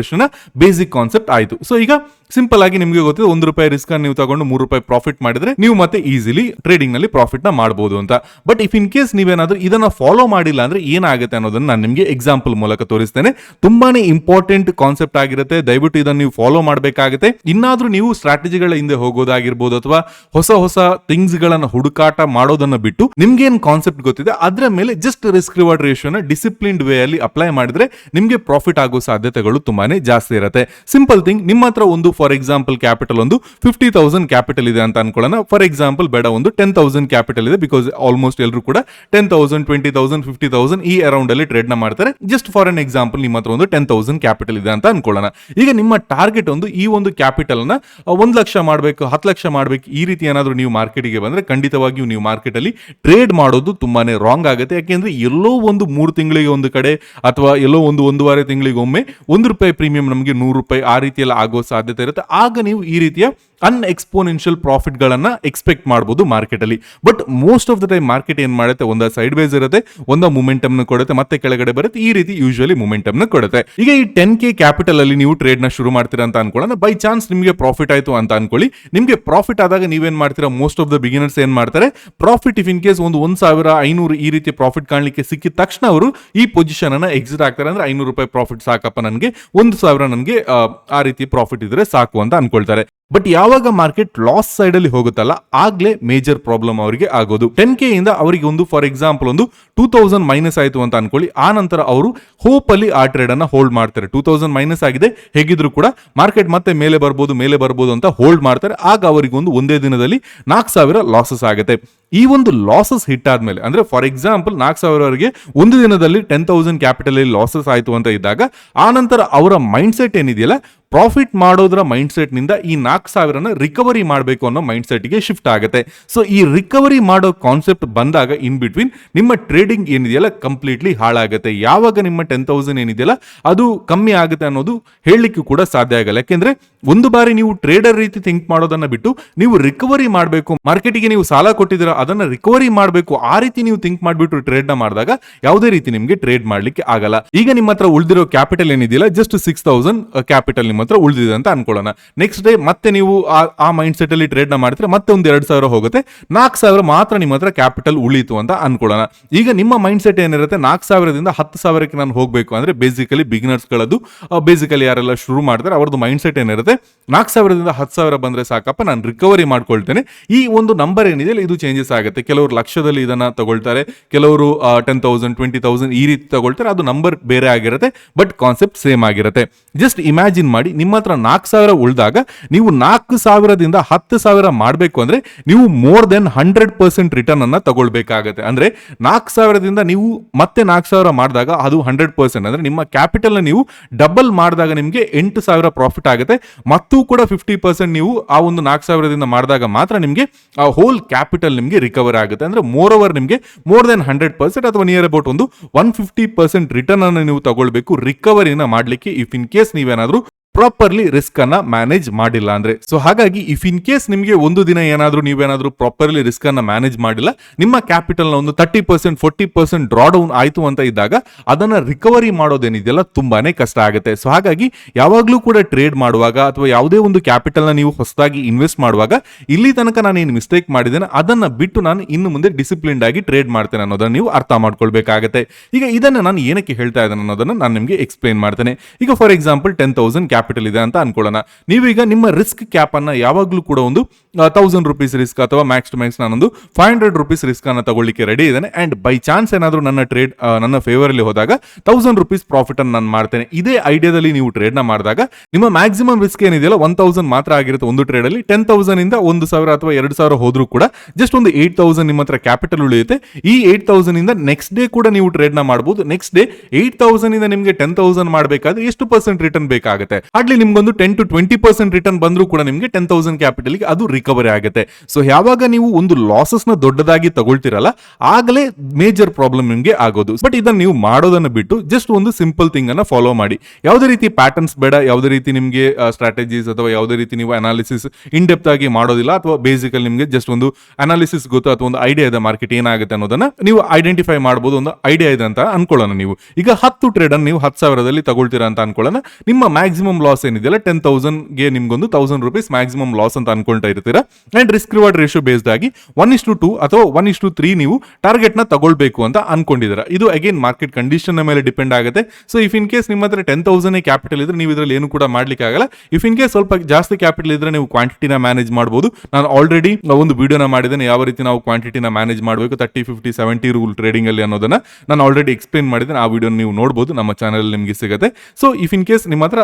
basic concept ಆಯಿತು. So ಈಗ simple ಆಗಿ ನಿಮಗೆ ಗೊತ್ತಿದೆ, ಒಂದು ರೂಪಾಯಿ ರಿಸ್ಕ್ ನೀವು ತಗೊಂಡು ಮೂರು ರೂಪಾಯಿ ಪ್ರಾಫಿಟ್ ಮಾಡಿದ್ರೆ ನೀವು ಮತ್ತೆ ಈಸಿಲಿ ಟ್ರೇಡಿಂಗ್ನಲ್ಲಿ ಪ್ರಾಫಿಟ್ನ ಮಾಡಬಹುದು ಅಂತ. ಬಟ್ ಇಫ್ ಇನ್ ಕೇಸ್ ನೀವೇನಾದ್ರೂ ಇದನ್ನ ಫಾಲೋ ಮಾಡಿಲ್ಲ ಅಂದ್ರೆ ಏನಾಗುತ್ತೆ ಅನ್ನೋದನ್ನ ನಾನು ನಿಮಗೆ ಎಕ್ಸಾಂಪಲ್ ಮೂಲಕ ತೋರಿಸ್ತೇನೆ. ತುಂಬಾನೇ ಇಂಪಾರ್ಟೆಂಟ್ ಕಾನ್ಸೆಪ್ಟ್ ಆಗಿರುತ್ತೆ. ದಯವಿಟ್ಟು ಇದನ್ನ ನೀವು ಫಾಲೋ ಮಾಡಬೇಕಾಗುತ್ತೆ. ಇನ್ನಾದ್ರೂ ನೀವು ಸ್ಟ್ರಾಟಜಿಗಳ ಹಿಂದೆ ಹೋಗೋದಾಗಿರ್ಬೋದು ಅಥವಾ ಹೊಸ ಹೊಸ ಥಿಂಗ್ಸ್ ಗಳನ್ನ ಹುಡುಕಾಟ ಮಾಡೋದನ್ನ ಬಿಟ್ಟು ನಿಮ್ಗೇನ್ ಕಾನ್ಸೆಪ್ಟ್ ಗೊತ್ತಿದೆ, ಅದರ ಮೇಲೆ ಜಸ್ಟ್ ರಿಸ್ಕ್ ರಿವಾರ್ಡ್ ರೇಷಿಯೋನ ಡಿಸಿಪ್ಲಿನ್ಡ್ ವೇ ಅಲ್ಲಿ ಅಪ್ಲೈ ಮಾಡಿದ್ರೆ ನಿಮಗೆ ಪ್ರಾಫಿಟ್ ಆಗೋ ಸಾಧ್ಯತೆಗಳು ತುಂಬಾನೇ ಜಾಸ್ತಿ ಇರುತ್ತೆ. ಸಿಂಪಲ್ ಥಿಂಗ್ ನಿಮ್ಮ ಹತ್ರ ಒಂದು ಫಾರ್ ಎಕ್ಸಾಂಪಲ್ ಕ್ಯಾಪಿಟಲ್ ಒಂದು ಫಿಫ್ಟಿ ತೌಸಂಡ್ ಕ್ಯಾಪಿಟಲ್ ಇದೆ ಅಂತ ಅನ್ಕೊಳ್ಳೋಣ. ಫಾರ್ ಎಕ್ಸಾಂಪಲ್ ಬೇಡ, ಒಂದು ಟೆನ್ ತೌಸಂಡ್ ಕ್ಯಾಪಿಟಲ್ ಇದೆ ಬಿಕಾಸ್ ಆಲ್ಮೋಸ್ಟ್ ಎಲ್ಲರೂ ಕೂಡ ten thousand twenty thousand fifty thousand ಈ ಅರೌಂಡ್ ಅಲ್ಲಿ ಟ್ರೇಡ್ನ ಮಾಡ್ತಾರೆ. ಜಸ್ಟ್ ಫಾರ್ ಅನ್ ಎಕ್ಸಾಂಪಲ್ ನಿಮ್ಮ ಹತ್ರ ಒಂದು ಟೆನ್ ತೌಸಂಡ್ ಕ್ಯಾಪಿಟಲ್ ಇದೆ ಅಂತ ಅನ್ಕೊಳ್ಳೋಣ. ಈಗ ನಿಮ್ಮ ಟಾರ್ಗೆಟ್ ಒಂದು ಈ ಒಂದು ಕ್ಯಾಪಿಟಲ್ನ ಒಂದು ಲಕ್ಷ ಮಾಡಬೇಕು, ಹತ್ತು ಲಕ್ಷ ಮಾಡಬೇಕು, ಈ ರೀತಿ ಏನಾದರೂ ನೀವು ಮಾರ್ಕೆಟಿಗೆ ಬಂದ್ರೆ ಖಂಡಿತವಾಗಿಯೂ ನೀವು ಮಾರ್ಕೆಟ್ ಅಲ್ಲಿ ಟ್ರೇಡ್ ಮಾಡೋದು ತುಂಬಾನೇ ರಾಂಗ್ ಆಗುತ್ತೆ. ಯಾಕೆಂದ್ರೆ ಎಲ್ಲೋ ಒಂದು ಮೂರು ತಿಂಗಳಿಗೆ ಒಂದು ಕಡೆ ಅಥವಾ ಎಲ್ಲೋ ಒಂದು ಒಂದೂವರೆ ತಿಂಗಳಿಗೆ ಒಮ್ಮೆ ಒಂದು ರೂಪಾಯಿ ಪ್ರೀಮಿಯಂ ನಮಗೆ ನೂರು ರೂಪಾಯಿ ಆ ರೀತಿಯಲ್ಲಿ ಆಗೋ ಸಾಧ್ಯತೆ ಇರುತ್ತೆ. ಆಗ ನೀವು ಈ ರೀತಿಯ ಅನ್ ಎಕ್ಸ್ಪೋನೆನ್ಷಿಯಲ್ ಪ್ರಾಫಿಟ್ ಗಳನ್ನ ಎಕ್ಸ್ಪೆಕ್ಟ್ ಮಾಡಬಹುದು ಮಾರ್ಕೆಟ್ ಅಲ್ಲಿ but most of the time market ಏನ್ ಮಾಡುತ್ತೆ? ಒಂದ ಸೈಡ್ ವೈಸ್ ಇರುತ್ತೆ, ಒಂದ ಮೊಮೆಂಟಮ್ನ ಕೊಡುತ್ತೆ, ಮತ್ತೆ ಕೆಳಗಡೆ ಬರುತ್ತೆ, ಈ ರೀತಿ ಯೂಶುವಲಿ ಮೊಮೆಂಟಮ್ನ ಕೊಡುತ್ತೆ. ಈಗ ಈ ಟೆನ್ ಕೆ ಕ್ಯಾಪಿಟಲ್ ಅಲ್ಲಿ ನೀವು ಟ್ರೇಡ್ನ ಶುರು ಮಾಡ್ತೀರಾ ಅಂತ ಅನ್ಕೊಳ್ಳೋಣ. ಬೈ ಚಾನ್ಸ್ ನಿಮಗೆ ಪ್ರಾಫಿಟ್ ಆಯ್ತು ಅಂತ ಅನ್ಕೊಳ್ಳಿ. ನಿಮಗೆ ಪ್ರಾಫಿಟ್ ಆದಾಗ ನೀವೇನು ಮಾಡ್ತೀರಾ? ಮೋಸ್ಟ್ ಆಫ್ ದ ಬಿಗಿನರ್ಸ್ ಏನ್ ಮಾಡ್ತಾರೆ? ಪ್ರಾಫಿಟ್ ಇಫ್ ಇನ್ ಕೇಸ್ ಒಂದು ಒಂದ್ ಸಾವಿರ, ಐನೂರು ಈ ರೀತಿ ಪ್ರಾಫಿಟ್ ಕಾಣಲಿಕ್ಕೆ ಸಿಕ್ಕಿದ ತಕ್ಷಣ ಅವರು ಈ ಪೊಸಿಷನ್ ಅನ್ನ ಎಕ್ಸಿಟ್ ಆಗ್ತಾರೆ ಅಂದ್ರೆ ಐನೂರು ರೂಪಾಯಿ ಪ್ರಾಫಿಟ್ ಸಾಕಪ್ಪ ನನಗೆ, ಒಂದು ಸಾವಿರ ನನಗೆ, ಆ ರೀತಿ ಪ್ರಾಫಿಟ್ ಇದ್ರೆ ಸಾಕು ಅಂತ ಅನ್ಕೊಳ್ತಾರೆ. ಬಟ್ ಯಾವಾಗ ಮಾರ್ಕೆಟ್ ಲಾಸ್ ಸೈಡ್ ಅಲ್ಲಿ ಹೋಗುತ್ತಲ್ಲ, ಆಗ್ಲೇ ಮೇಜರ್ ಪ್ರಾಬ್ಲಮ್ ಅವರಿಗೆ ಆಗೋದು. ಟೆನ್ ಕೆ ಇಂದ ಅವರಿಗೆ ಒಂದು ಫಾರ್ ಎಕ್ಸಾಂಪಲ್ ಒಂದು ಟೂ ತೌಸಂಡ್ ಮೈನಸ್ ಆಯಿತು ಅಂತ ಅನ್ಕೊಳ್ಳಿ. ಆ ನಂತರ ಅವರು ಹೋಪ್ ಅಲ್ಲಿ ಆ ಟ್ರೇಡ್ ಅನ್ನ ಹೋಲ್ಡ್ ಮಾಡ್ತಾರೆ. ಟೂ ತೌಸಂಡ್ ಮೈನಸ್ ಆಗಿದೆ, ಹೇಗಿದ್ರು ಕೂಡ ಮಾರ್ಕೆಟ್ ಮತ್ತೆ ಮೇಲೆ ಬರ್ಬೋದು ಮೇಲೆ ಬರ್ಬೋದು ಅಂತ ಹೋಲ್ಡ್ ಮಾಡ್ತಾರೆ. ಆಗ ಅವರಿಗೆ ಒಂದು ಒಂದೇ ದಿನದಲ್ಲಿ ನಾಲ್ಕು ಸಾವಿರ ಲಾಸಸ್ ಆಗುತ್ತೆ. ಈ ಒಂದು ಲಾಸಸ್ ಹಿಟ್ ಆದ್ಮೇಲೆ ಅಂದ್ರೆ ಫಾರ್ ಎಕ್ಸಾಂಪಲ್ ನಾಲ್ಕು ಸಾವಿರವರೆಗೆ ಒಂದು ದಿನದಲ್ಲಿ ಟೆನ್ ತೌಸಂಡ್ ಕ್ಯಾಪಿಟಲ್ ಲಾಸಸ್ ಆಯಿತು ಅಂತ ಇದ್ದಾಗ, ಆ ನಂತರ ಅವರ ಮೈಂಡ್ ಸೆಟ್ ಏನಿದೆಯಲ್ಲ ಪ್ರಾಫಿಟ್ ಮಾಡೋದ್ರ ಮೈಂಡ್ ಸೆಟ್ನಿಂದ ಈ ನಾಲ್ಕು ಸಾವಿರನ ರಿಕವರಿ ಮಾಡಬೇಕು ಅನ್ನೋ ಮೈಂಡ್ ಸೆಟ್ಗೆ ಶಿಫ್ಟ್ ಆಗುತ್ತೆ. ಸೊ ಈ ರಿಕವರಿ ಮಾಡೋ ಕಾನ್ಸೆಪ್ಟ್ ಬಂದಾಗ ಇನ್ ಬಿಟ್ವೀನ್ ನಿಮ್ಮ ಟ್ರೇಡಿಂಗ್ ಏನಿದೆಯಲ್ಲ ಕಂಪ್ಲೀಟ್ಲಿ ಹಾಳಾಗುತ್ತೆ. ಯಾವಾಗ ನಿಮ್ಮ ಟೆನ್ ತೌಸಂಡ್ ಏನಿದೆಯಲ್ಲ ಅದು ಕಮ್ಮಿ ಆಗುತ್ತೆ ಅನ್ನೋದು ಹೇಳಲಿಕ್ಕೆ ಕೂಡ ಸಾಧ್ಯ ಆಗಲ್ಲ. ಯಾಕೆಂದ್ರೆ ಒಂದು ಬಾರಿ ನೀವು ಟ್ರೇಡರ್ ರೀತಿ ಥಿಂಕ್ ಮಾಡೋದನ್ನ ಬಿಟ್ಟು ನೀವು ರಿಕವರಿ ಮಾಡಬೇಕು ಮಾರ್ಕೆಟಿಗೆ ನೀವು ಸಾಲ ಕೊಟ್ಟಿದ್ದೀರಾ, ಅದನ್ನ ರಿಕವರಿ ಮಾಡಬೇಕು, ಆ ರೀತಿ ನೀವು ಥಿಂಕ್ ಮಾಡಿಬಿಟ್ಟು ಟ್ರೇಡ್ನ ಮಾಡಿದಾಗ ಯಾವುದೇ ರೀತಿ ನಿಮಗೆ ಟ್ರೇಡ್ ಮಾಡ್ಲಿಕ್ಕೆ ಆಗಲ್ಲ. ಈಗ ನಿಮ್ಮ ಹತ್ರ ಉಳಿದಿರೋ ಕ್ಯಾಪಿಟಲ್ ಏನಿದೆಯಲ್ಲ ಜಸ್ಟ್ ಸಿಕ್ಸ್ ತೌಸಂಡ್ ಕ್ಯಾಪಿಟಲ್ ನಿಮ್ಮ ಹತ್ರ ಉಳಿದಿದೆ ಅಂತ ಅನ್ಕೊಳ್ಳೋಣ. ನೆಕ್ಸ್ಟ್ ಡೇ ಮತ್ತೆ ನೀವು ಆ- ಆ ಮೈಂಡ್ ಸೆಟ್ ಅಲ್ಲಿ ಟ್ರೇಡ್ನ ಮಾಡಿದ್ರೆ ಮತ್ತೆ ಒಂದು ಎರಡು ಸಾವಿರ ಹೋಗುತ್ತೆ. ನಾಲ್ಕು ಸಾವಿರ ಮಾತ್ರ ನಿಮ್ಮ ಹತ್ರ ಕ್ಯಾಪಿಟಲ್ ಉಳಿತು ಅಂತ ಅನ್ಕೊಳ್ಳೋಣ. ಈಗ ನಿಮ್ಮ ಮೈಂಡ್ ಸೆಟ್ ಏನಿರುತ್ತೆ ನಾಲ್ಕು ಸಾವಿರದಿಂದ ಹತ್ತು ಸಾವಿರಕ್ಕೆ ನಾನು ಹೋಗಬೇಕು ಅಂದ್ರೆ ಬೇಸಿಕಲಿ ಬಿಗಿನರ್ಸ್ಗಳದ್ದು ಬೇಸಿಕಲಿ ಯಾರೆಲ್ಲ ಶುರು ಮಾಡ್ತಾರೆ, ಅವ್ರದ್ದು ಮೈಂಡ್ ಸೆಟ್ ಏನಿರುತ್ತೆ ನಾಲ್ಕು ಸಾವಿರದಿಂದ ಹತ್ತು ಸಾವಿರ ಬಂದ್ರೆ ಸಾಕಪ್ಪ, ನಾನು ರಿಕವರಿ ಮಾಡ್ಕೊಳ್ತೇನೆ. ಈ ಒಂದು ನಂಬರ್ ಏನಿದೆ ಇದು ಚೇಂಜಸ್ ಆಗುತ್ತೆ. ಕೆಲವರು ಲಕ್ಷದಲ್ಲಿ ಇದನ್ನ ತಗೊಳ್ತಾರೆ, ಕೆಲವರು ಟೆನ್ ತೌಸಂಡ್ ಟ್ವೆಂಟಿ ತೌಸಂಡ್ ಈ ರೀತಿ ತಗೊಳ್ತಾರೆ, ಅದು ನಂಬರ್ ಬೇರೆ ಆಗಿರುತ್ತೆ ಬಟ್ ಕಾನ್ಸೆಪ್ಟ್ ಸೇಮ್ ಆಗಿರುತ್ತೆ. ಜಸ್ಟ್ ಇಮ್ಯಾಜಿನ್ ಮಾಡಿ ನಿಮ್ಮ ಹತ್ರ ನಾಲ್ಕು ಸಾವಿರ ಉಳಿದಾಗ ನೀವು ನಾಲ್ಕು ಸಾವಿರದಿಂದ ಹತ್ತು ಸಾವಿರ ಮಾಡಬೇಕು ಅಂದರೆ ನೀವು more than hundred percent return ಅನ್ನು ತಗೊಳ್ಬೇಕಾಗತ್ತೆ. ಅಂದರೆ ನಾಲ್ಕು ಸಾವಿರದಿಂದ ನೀವು ಮತ್ತೆ ನಾಲ್ಕು ಸಾವಿರ ಮಾಡಿದಾಗ ಅದು ಹಂಡ್ರೆಡ್ ಪರ್ಸೆಂಟ್ ಅಂದರೆ ನಿಮ್ಮ ಕ್ಯಾಪಿಟಲ್ನ ನೀವು ಡಬಲ್ ಮಾಡಿದಾಗ ನಿಮಗೆ ಎಂಟು ಸಾವಿರ ಪ್ರಾಫಿಟ್ ಆಗುತ್ತೆ. ಮತ್ತು ಕೂಡ ಫಿಫ್ಟಿ ಪರ್ಸೆಂಟ್ ನೀವು ಆ ಒಂದು ನಾಲ್ಕು ಸಾವಿರದಿಂದ ಮಾಡಿದಾಗ ಮಾತ್ರ ನಿಮಗೆ ಆ ಹೋಲ್ ಕ್ಯಾಪಿಟಲ್ ನಿಮಗೆ ರಿಕವರ್ ಆಗುತ್ತೆ. ಅಂದರೆ ಮೋರ್ ಓವರ್ ನಿಮಗೆ ಮೋರ್ ದೆನ್ ಹಂಡ್ರೆಡ್ ಪರ್ಸೆಂಟ್ ಅಥವಾ ನಿಯರ್ ಅಬೌಟ್ ಒಂದು ಒನ್ ಫಿಫ್ಟಿ ಪರ್ಸೆಂಟ್ ರಿಟರ್ನ್ ಅನ್ನು ನೀವು ತಗೊಳ್ಬೇಕು. ರಿಕವರಿನ ಮಾಡಲಿಕ್ಕೆ ಇಫ್ ಇನ್ ಕೇಸ್ ನೀವೇನಾದ್ರೂ ಪ್ರಾಪರ್ಲಿ ರಿಸ್ಕ್ ಅನ್ನ ಮ್ಯಾನೇಜ್ ಮಾಡಿಲ್ಲ ಅಂದ್ರೆ. ಸೊ ಹಾಗಾಗಿ ಇಫ್ ಇನ್ ಕೇಸ್ ನಿಮಗೆ ಒಂದು ದಿನ ಏನಾದರೂ ನೀವೇನಾದ್ರೂ ಪ್ರಾಪರ್ಲಿ ರಿಸ್ಕ್ ಅನ್ನ ಮ್ಯಾನೇಜ್ ಮಾಡಿಲ್ಲ, ನಿಮ್ಮ ಕ್ಯಾಪಿಟಲ್ನ ಒಂದು thirty percent forty percent draw down ಆಯಿತು ಅಂತ ಇದ್ದಾಗ ಅದನ್ನ ರಿಕವರಿ ಮಾಡೋದೇನಿದೆಯಲ್ಲ ತುಂಬಾನೇ ಕಷ್ಟ ಆಗುತ್ತೆ. ಸೊ ಹಾಗಾಗಿ ಯಾವಾಗಲೂ ಕೂಡ ಟ್ರೇಡ್ ಮಾಡುವಾಗ ಅಥವಾ ಯಾವುದೇ ಒಂದು ಕ್ಯಾಪಿಟಲ್ನ ನೀವು ಹೊಸದಾಗಿ ಇನ್ವೆಸ್ಟ್ ಮಾಡುವಾಗ ಇಲ್ಲಿ ತನಕ ನಾನು ಏನು ಮಿಸ್ಟೇಕ್ ಮಾಡಿದ್ದೇನೆ, ಅದನ್ನ ಬಿಟ್ಟು ನಾನು ಇನ್ನು ಮುಂದೆ ಡಿಸಿಪ್ಲಿನ್ಡ್ ಆಗಿ ಟ್ರೇಡ್ ಮಾಡ್ತೇನೆ ಅನ್ನೋದನ್ನ ನೀವು ಅರ್ಥ ಮಾಡ್ಕೊಳ್ಬೇಕಾಗತ್ತೆ. ಈಗ ಇದನ್ನ ನಾನು ಏನಕ್ಕೆ ಹೇಳ್ತಾ ಇದ್ದೇನೆ ಅನ್ನೋದನ್ನ ನಾನು ನಿಮಗೆ ಎಕ್ಸ್ಪ್ಲೈನ್ ಮಾಡ್ತೇನೆ. ಈಗ for example ten thousand capital ಇದೆ ಅಂತ ಅನ್ಕೊಳ್ಳೋಣ. ನೀವೀಗ ನಿಮ್ಮ ರಿಸ್ಕ್ ಕ್ಯಾಪ್ ಅನ್ನ ಯಾವಾಗಲೂ ಕೂಡ ಒಂದು ತೌಸಂಡ್ ರುಪೀಸ್ ರಿಸ್ಕ್ ಅಥವಾ ಮ್ಯಾಕ್ಸ್ ಟು ಮ್ಯಾಕ್ಸ್ ನಾನೊಂದು ಫೈವ್ ಹಂಡ್ರೆಡ್ ರುಪೀಸ್ ರಿಸ್ಕ್ ಅನ್ನ ತಗೊಳ್ಳಿಕ್ಕೆ ರೆಡಿ ಇದ್ದೇನೆ. ಅಂಡ್ ಬೈ ಚಾನ್ಸ್ ಏನಾದರೂ ನನ್ನ ಟ್ರೇಡ್ ನನ್ನ ಫೇವರ್ ಅಲ್ಲಿ ಹೋದಾಗ ತೌಸಂಡ್ ರುಪೀಸ್ ಪ್ರಾಫಿಟ್ ಅನ್ನು ನಾನು ಮಾಡ್ತೇನೆ. ಇದೇ ಐಡಿಯಾದಲ್ಲಿ ನೀವು ಟ್ರೇಡ್ನ ಮಾಡಿದಾಗ ನಿಮ್ಮ ಮ್ಯಾಕ್ಸಿಮಮ್ ರಿಸ್ಕ್ ಏನಿದೆಯಲ್ಲ ಒನ್ ತೌಸಂಡ್ ಮಾತ್ರ ಆಗಿರುತ್ತೆ ಒಂದು ಟ್ರೇಡ್ ಅಲ್ಲಿ. ಟೆನ್ ತೌಸಂಡ್ ಇಂದ ಒಂದು ಸಾವಿರ ಅಥವಾ ಎರಡು ಸಾವಿರ ಹೋದ್ರೂ ಕೂಡ ಜಸ್ಟ್ ಒಂದು ಏಟ್ ತೌಸಂಡ್ ನಿಮ್ಮ ಹತ್ರ ಕ್ಯಾಪಿಟಲ್ ಉಳಿಯುತ್ತೆ. ಈ ಏಟ್ ತೌಸಂಡ್ ಇಂದ ನೆಕ್ಸ್ಟ್ ಡೇ ಕೂಡ ನೀವು ಟ್ರೇಡ್ನ ಮಾಡಬಹುದು ನೆಕ್ಸ್ಟ್ ಡೇ ಏಟ್ ತೌಸಂಡ್ ಇಂದ ನಿಮಗೆ ಟೆನ್ ತೌಸಂಡ್ ಮಾಡಬೇಕಾದ್ರೆ ಎಷ್ಟು ಪರ್ಸೆಂಟ್ ರಿಟರ್ನ್ ಬೇಕಾಗುತ್ತೆ? ಅಟ್ಲಿ ನಿಮ್ಗೊಂದು ten to twenty percent return ಬಂದರೂ ಕೂಡ ನಿಮಗೆ ಟೆನ್ ತೌಸಂಡ್ ಕ್ಯಾಪಿಟಲ್ಗೆ ಅದು ರಿಕವರಿ ಆಗುತ್ತೆ. ಸೊ ಯಾವಾಗ ನೀವು ಒಂದು ಲಾಸಸ್ನ ದೊಡ್ಡದಾಗಿ ತಗೊಳ್ತಿರಲ್ಲ, ಆಗಲೇ ಮೇಜರ್ ಪ್ರಾಬ್ಲಮ್ ನಿಮಗೆ ಆಗೋದು. ಬಟ್ ಇದನ್ನ ನೀವು ಮಾಡೋದನ್ನ ಬಿಟ್ಟು ಜಸ್ಟ್ ಒಂದು ಸಿಂಪಲ್ ಥಿಂಗ್ ಅನ್ನು ಫಾಲೋ ಮಾಡಿ. ಯಾವುದೇ ರೀತಿ ಪ್ಯಾಟರ್ನ್ಸ್ ಬೇಡ, ಯಾವುದೇ ರೀತಿ ನಿಮಗೆ ಸ್ಟ್ರಾಟಜೀಸ್ ಅಥವಾ ಯಾವುದೇ ರೀತಿ ನೀವು ಅನಾಲಿಸಿಸ್ ಇನ್ ಡೆಪ್ತ್ ಆಗಿ ಮಾಡೋದಿಲ್ಲ, ಅಥವಾ ಬೇಸಿಕಲ್ ನಿಮಗೆ ಜಸ್ಟ್ ಒಂದು ಅನಾಲಿಸಿಸ್ ಗೊತ್ತು ಅಥವಾ ಒಂದು ಐಡಿಯಾ ಇದೆ ಮಾರ್ಕೆಟ್ ಏನಾಗುತ್ತೆ ಅನ್ನೋದನ್ನ ನೀವು ಐಡೆಂಟಿಫೈ ಮಾಡಬಹುದು ಒಂದು ಐಡಿಯಾ ಇದೆ ಅಂತ ಅನ್ಕೊಳ್ಳೋಣ ನೀವು. ಈಗ ಹತ್ತು ಟ್ರೇಡ್ ಅನ್ನು ನೀವು ಹತ್ತು ಸಾವಿರದಲ್ಲಿ ತಗೊಳ್ತೀರಾ ಅಂತ ಅನ್ಕೊಳ್ಳೋಣ. ನಿಮ್ಮ ಮ್ಯಾಕ್ಸಿಮಮ್ ಲಾಸ್ ಏನಿದೆಯಲ್ಲ ಟೆನ್ ತೌಸಂಡ್ಗೆ ನಿಮ್ಗೊಂದು ತೌಸಂಡ್ ರುಪೀಸ್ ಮ್ಯಾಕ್ಸಿಮಮ್ ಲಾಸ್ ಅಂತ ಅನ್ಕೊಳ್ತಾ ಇರ್ತೀರಾ. And risk reward ratio based ಆಗಿ ಒನ್ ಇಸ್ ಟು ಅಥವಾ ಒನ್ ಇಸ್ ಟು ತ್ರೀ ನೀವು ಟಾರ್ಗೆಟ್ನ ತಗೊಳ್ಬೇಕು ಅಂತ ಅನ್ಕೊಂಡಿದ್ದೀರಾ. ಇದು ಅಗೇನ್ ಮಾರ್ಕೆಟ್ ಕಂಡೀಷನ್ ಮೇಲೆ ಡಿಪೆಂಡ್ ಆಗುತ್ತೆ. ಸೊ ಇಫ್ ಇನ್ ಕೇಸ್ ನಿಮ್ಮ ಹತ್ರ ಟೆನ್ ತೌಸಂಡ್ ಕ್ಯಾಪಿಟಲ್ ಇದ್ರೆ ನೀವು ಇದರಲ್ಲಿ ಏನು ಕೂಡ ಮಾಡ್ಲಿಕ್ಕೆ ಆಗಲ್ಲ. ಇಫ್ ಇನ್ ಕೇಸ್ ಸ್ವಲ್ಪ ಜಾಸ್ತಿ ಕ್ಯಾಪಿಟಲ್ ಇದ್ರೆ ನೀವು ಕ್ವಾಂಟಿಟಿನ ಮ್ಯಾನೇಜ್ ಮಾಡಬಹುದು ನಾನು ಆಲ್ರೆಡಿ ಒಂದು ವಿಡಿಯೋನ ಮಾಡಿದ್ದೇನೆ. ಯಾವ ರೀತಿ ನಾವು ಕ್ವಾಂಟಿಟಿನ ಮ್ಯಾನೇಜ್ ಮಾಡಬೇಕು thirty fifty seventy rule trading ಅಲ್ಲಿ ಅನ್ನೋದನ್ನ ನಾನು ಆಲ್ರೆಡಿ ಎಕ್ಸ್ಪ್ಲೇನ್ ಮಾಡಿದ್ದೇನೆ. ಆ ವಿಡಿಯೋ ನೀವು ನೋಡಬಹುದು ನಮ್ಮ ಚಾನಲ್ ನಿಮಗೆ ಸಿಗುತ್ತೆ. ಸೊ ಇಫ್ ಇನ್ ಕೇಸ್ ನಿಮ್ಮ ಹತ್ರ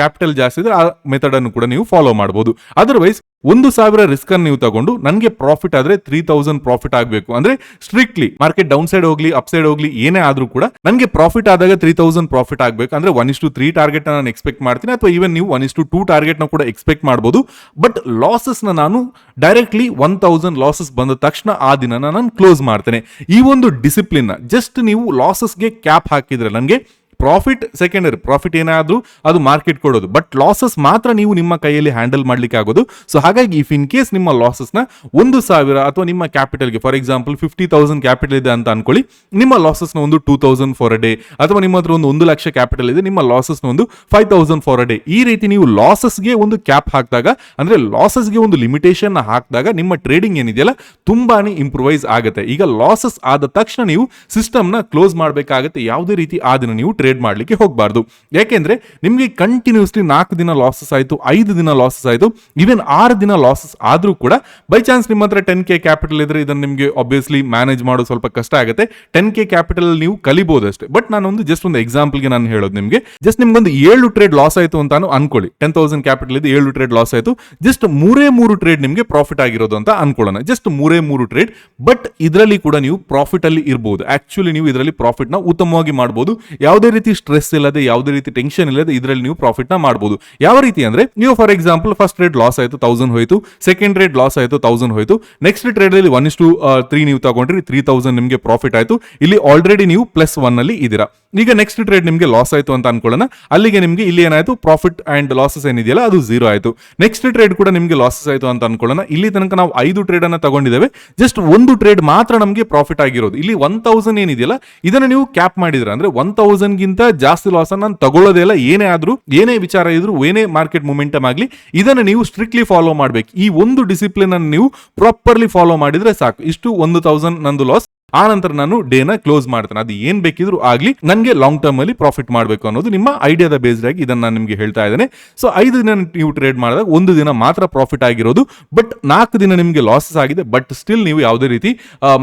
ಕ್ಯಾಪಿಟಲ್ ಜಾಸ್ತಿ ಇದ್ರೆ ಆ ಮೆಥಡ್ ಅನ್ನು ಕೂಡ ನೀವು ಫಾಲೋ ಮಾಡಬಹುದು ಅದರ್ವೈಸ್ ಒಂದು ಸಾವಿರ ರಿಸ್ಕ್ ಅನ್ನು ನೀವು ತಗೊಂಡು ನನಗೆ ಪ್ರಾಫಿಟ್ ಆದ್ರೆ ತ್ರೀ ತೌಸಂಡ್ ಪ್ರಾಫಿಟ್ ಆಗಬೇಕು. ಅಂದ್ರೆ ಸ್ಟ್ರಿಕ್ಟ್ಲಿ ಮಾರ್ಕೆಟ್ ಡೌನ್ ಸೈಡ್ ಹೋಗ್ಲಿ ಅಪ್ ಸೈಡ್ ಹೋಗ್ಲಿ, ಏನೇ ಆದ್ರೂ ಕೂಡ ನನಗೆ ಪ್ರಾಫಿಟ್ ಆದಾಗ ತ್ರೀ ತೌಸಂಡ್ ಪ್ರಾಫಿಟ್ ಆಗಬೇಕು. ಅಂದ್ರೆ one is to three target ನಾನು ಎಕ್ಸ್ಪೆಕ್ಟ್ ಮಾಡ್ತೀನಿ. ಅಥವಾ ಈವನ್ ನೀವು ಒನ್ ಇಸ್ ಟು ಟಾರ್ಗೆಟ್ನ ಕೂಡ ಎಕ್ಸ್ಪೆಕ್ಟ್ ಮಾಡಬಹುದು ಬಟ್ ಲಾಸಸ್ ನಾನು ಡೈರೆಕ್ಟ್ಲಿ ಒನ್ ತೌಸಂಡ್ ಲಾಸಸ್ ಬಂದ ತಕ್ಷಣ ಆ ದಿನ ನಾನು ಕ್ಲೋಸ್ ಮಾಡ್ತೇನೆ. ಈ ಒಂದು ಡಿಸಿಪ್ಲಿನ್ ಜಸ್ಟ್ ನೀವು ಲಾಸಸ್ಗೆ ಕ್ಯಾಪ್ ಹಾಕಿದ್ರೆ ನನಗೆ ಪ್ರಾಫಿಟ್ ಸೆಕೆಂಡರಿ ಪ್ರಾಫಿಟ್ ಏನಾದರೂ ಅದು ಮಾರ್ಕೆಟ್ ಕೊಡೋದು. ಬಟ್ ಲಾಸಸ್ ಮಾತ್ರ ನೀವು ನಿಮ್ಮ ಕೈಯಲ್ಲಿ ಹ್ಯಾಂಡಲ್ ಮಾಡ್ಲಿಕ್ಕೆ ಆಗೋದು. ಸೊ ಹಾಗಾಗಿ ಇಫ್ ಇನ್ ಕೇಸ್ ನಿಮ್ಮ ಲಾಸಸ್ನ ಒಂದು ಸಾವಿರ ಅಥವಾ ನಿಮ್ಮ ಕ್ಯಾಪಿಟಲ್ಗೆ for example fifty thousand capital ಇದೆ ಅಂತ ಅನ್ಕೊಳ್ಳಿ. ನಿಮ್ಮ ಲಾಸಸ್ನ ಒಂದು two thousand for a day ಅಥವಾ ನಿಮ್ಮ ಹತ್ರ ಒಂದು ಒಂದು ಲಕ್ಷ ಕ್ಯಾಪಿಟಲ್ ಇದೆ, ನಿಮ್ಮ ಲಾಸಸ್ನ ಒಂದು five thousand for a day ಈ ರೀತಿ ನೀವು ಲಾಸಸ್ಗೆ ಒಂದು ಕ್ಯಾಪ್ ಹಾಕಿದಾಗ, ಅಂದರೆ ಲಾಸಸ್ಗೆ ಒಂದು ಲಿಮಿಟೇಷನ್ ಹಾಕಿದಾಗ ನಿಮ್ಮ ಟ್ರೇಡಿಂಗ್ ಏನಿದೆಯಲ್ಲ, ತುಂಬಾನೇ ಇಂಪ್ರೂವೈಸ್ ಆಗುತ್ತೆ. ಈಗ ಲಾಸಸ್ ಆದ ತಕ್ಷಣ ನೀವು ಸಿಸ್ಟಮ್ನ ಕ್ಲೋಸ್ ಮಾಡಬೇಕಾಗುತ್ತೆ. ಯಾವುದೇ ರೀತಿ ಆದಿನ ನೀವು ಟ್ರೇಡ್ ಮಾಡಲಿಕ್ಕೆ ಹೋಗಬಾರ್ದು. ಯಾಕೆಂದ್ರೆ ನಿಮಗೆ ಕಂಟಿನ್ಯೂಸ್ಲಿ ನಾಲ್ಕು ದಿನ ಲಾಸಸ್ ಆಯಿತು, ಐದು ದಿನ ಲಾಸಸ್ ಆಯಿತು ಈವನ್ ಆರು ದಿನ ಲಾಸಸ್ ಆದರೂ ಕೂಡ ಬೈ ಚಾನ್ಸ್ ನಿಮ್ಮ ಹತ್ರ ಟೆನ್ ಕೆ ಕ್ಯಾಪಿಟಲ್ ಇದ್ರೆ ಇದನ್ನು ನಿಮಗೆ ಆಬ್ವಿಯಸ್ಲಿ ಮ್ಯಾನೇಜ್ ಮಾಡೋದು ಸ್ವಲ್ಪ ಕಷ್ಟ ಆಗುತ್ತೆ. ಟೆನ್ ಕೆ ಕ್ಯಾಪಿಟಲ್ ನೀವು ಕಲಿಬಹುದು ಅಷ್ಟೇ. ಬಟ್ ನಾನೊಂದು ಜಸ್ಟ್ ಒಂದು ಎಕ್ಸಾಂಪಲ್ಗೆ ನಾನು ಹೇಳೋದು ನಿಮಗೆ. ಜಸ್ಟ್ ನಿಮ್ಗೊಂದು ಏಳು ಟ್ರೇಡ್ ಲಾಸ್ ಆಯಿತು ಅಂತಾನು ಅನ್ಕೊಳ್ಳಿ. ಟೆನ್ ತೌಸಂಡ್ ಕ್ಯಾಪಿಟಲ್ ಇದೆ ಏಳು ಟ್ರೇಡ್ ಲಾಸ್ ಆಯಿತು. ಜಸ್ಟ್ ಮೂರೇ ಮೂರು ಟ್ರೇಡ್ ನಿಮಗೆ ಪ್ರಾಫಿಟ್ ಆಗಿರೋದು ಅಂತ ಅನ್ಕೊಳ್ಳೋಣ. ಜಸ್ಟ್ ಮೂರೇ ಮೂರು ಟ್ರೇಡ್ ಬಟ್ ಇದರಲ್ಲಿ ಕೂಡ ನೀವು ಪ್ರಾಫಿಟ್ ಅಲ್ಲಿ ಇರಬಹುದು ಆಕ್ಚುಲಿ ನೀವು ಇದರಲ್ಲಿ ಪ್ರಾಫಿಟ್ನ ಉತ್ತಮವಾಗಿ ಮಾಡಬಹುದು ಯಾವುದೇ ರೀತಿ ಸ್ಟ್ರೆಸ್ ಇಲ್ಲದೆ, ಯಾವುದೇ ರೀತಿ ಟೆನ್ಷನ್ ಇಲ್ಲದೆ ಇದರಲ್ಲಿ ನೀವು ಪ್ರಾಫಿಟ್ನ ಮಾಡಬಹುದು ಯಾವ ರೀತಿ ಅಂದ್ರೆ, ನೀವು for example first trade loss ಆಯಿತು ತೌಸಂಡ್ ಹೋಯ್ತು ಸೆಕೆಂಡ್ ಟ್ರೇಡ್ ಲಾಸ್ ಆಯ್ತು ತೌಸಂಡ್ ಹೋಯ್ತು ನೆಕ್ಸ್ಟ್ ಟ್ರೇಡ್ ಅಲ್ಲಿ ಒನ್ ಇಸ್ ಟು ತ್ರೀ ನೀವು ತಗೊಂಡ್ರಿ ತ್ರೀ ತೌಸಂಡ್ ನಿಮಗೆ ಪ್ರಾಫಿಟ್ ಆಯ್ತು. ಇಲ್ಲಿ ಆಲ್ರೆಡಿ ನೀವು ಪ್ಲಸ್ ಒನ್ ಅಲ್ಲಿ ಇದ್ದೀರಾ. ಈಗ ನೆಕ್ಸ್ಟ್ ಟ್ರೇಡ್ ನಿಮಗೆ ಲಾಸ್ ಆಯ್ತು ಅಂತ ಅನ್ಕೊಳ್ಳೋಣ. ಅಲ್ಲಿಗೆ ನಿಮಗೆ ಇಲ್ಲಿ ಏನಾಯ್ತು? ಪ್ರಾಫಿಟ್ ಅಂಡ್ ಲಾಸಸ್ ಏನಿದೆಯಲ್ಲ, ಅದು ಝೀರೋ ಆಯಿತು. ನೆಕ್ಸ್ಟ್ ಟ್ರೇಡ್ ಕೂಡ ನಿಮಗೆ ಲಾಸಸ್ ಆಯ್ತು ಅಂತ ಅನ್ಕೊಳ್ಳೋಣ. ಇಲ್ಲಿ ತನಕ ನಾವು ಐದು ಟ್ರೇಡ್ ಅನ್ನ ತಗೊಂಡಿದ್ದೇವೆ. ಜಸ್ಟ್ ಒಂದು ಟ್ರೇಡ್ ಮಾತ್ರ ನಮಗೆ ಪ್ರಾಫಿಟ್ ಆಗಿರೋದು. ಇಲ್ಲಿ ಒನ್ ತೌಸಂಡ್ ಏನಿದೆಯಲ್ಲ, ಇದನ್ನ ನೀವು ಕ್ಯಾಪ್ ಮಾಡಿದ್ರೆ ಅಂದ್ರೆ ಒನ್ ತೌಸಂಡ್ ಗಿಂತ ಜಾಸ್ತಿ ಲಾಸ್ ನಾನು ತಗೊಳ್ಳೋದೇ ಇಲ್ಲ. ಏನೇ ಆದ್ರೂ, ಏನೇ ವಿಚಾರ ಇದ್ರು, ಏನೇ ಮಾರ್ಕೆಟ್ ಮೂಮೆಂಟಮ್ ಆಗಲಿ, ಇದನ್ನ ನೀವು ಸ್ಟ್ರಿಕ್ಟ್ಲಿ ಫಾಲೋ ಮಾಡಬೇಕು. ಈ ಒಂದು ಡಿಸಿಪ್ಲಿನ್ ಅನ್ನು ನೀವು ಪ್ರಾಪರ್ಲಿ ಫಾಲೋ ಮಾಡಿದ್ರೆ ಸಾಕು. ಇಷ್ಟು ಒಂದು ತೌಸಂಡ್ ನಂದು ಲಾಸ್ ಆ ನಂತರ ನಾನು ಡೇನ ಕ್ಲೋಸ್ ಮಾಡ್ತೇನೆ. ಅದು ಏನ್ ಬೇಕಿದ್ರು ಆಗ್ಲಿ, ನನಗೆ ಲಾಂಗ್ ಟರ್ಮ್ ಅಲ್ಲಿ ಪ್ರಾಫಿಟ್ ಮಾಡಬೇಕು ಅನ್ನೋದು ನಿಮ್ಮ ಐಡಿಯಾದ ಬೇಸ್ಡ್ ಆಗಿ ಇದನ್ನ ನಾನು ನಿಮಗೆ ಹೇಳ್ತಾ ಇದ್ದೇನೆ. ಸೊ ಐದು ದಿನ ನೀವು ಟ್ರೇಡ್ ಮಾಡಿದಾಗ ಒಂದು ದಿನ ಮಾತ್ರ ಪ್ರಾಫಿಟ್ ಆಗಿರೋದು. ಬಟ್ ನಾಲ್ಕು ದಿನ ನಿಮಗೆ ಲಾಸಸ್ ಆಗಿದೆ. ಬಟ್ ಸ್ಟಿಲ್ ನೀವು ಯಾವುದೇ ರೀತಿ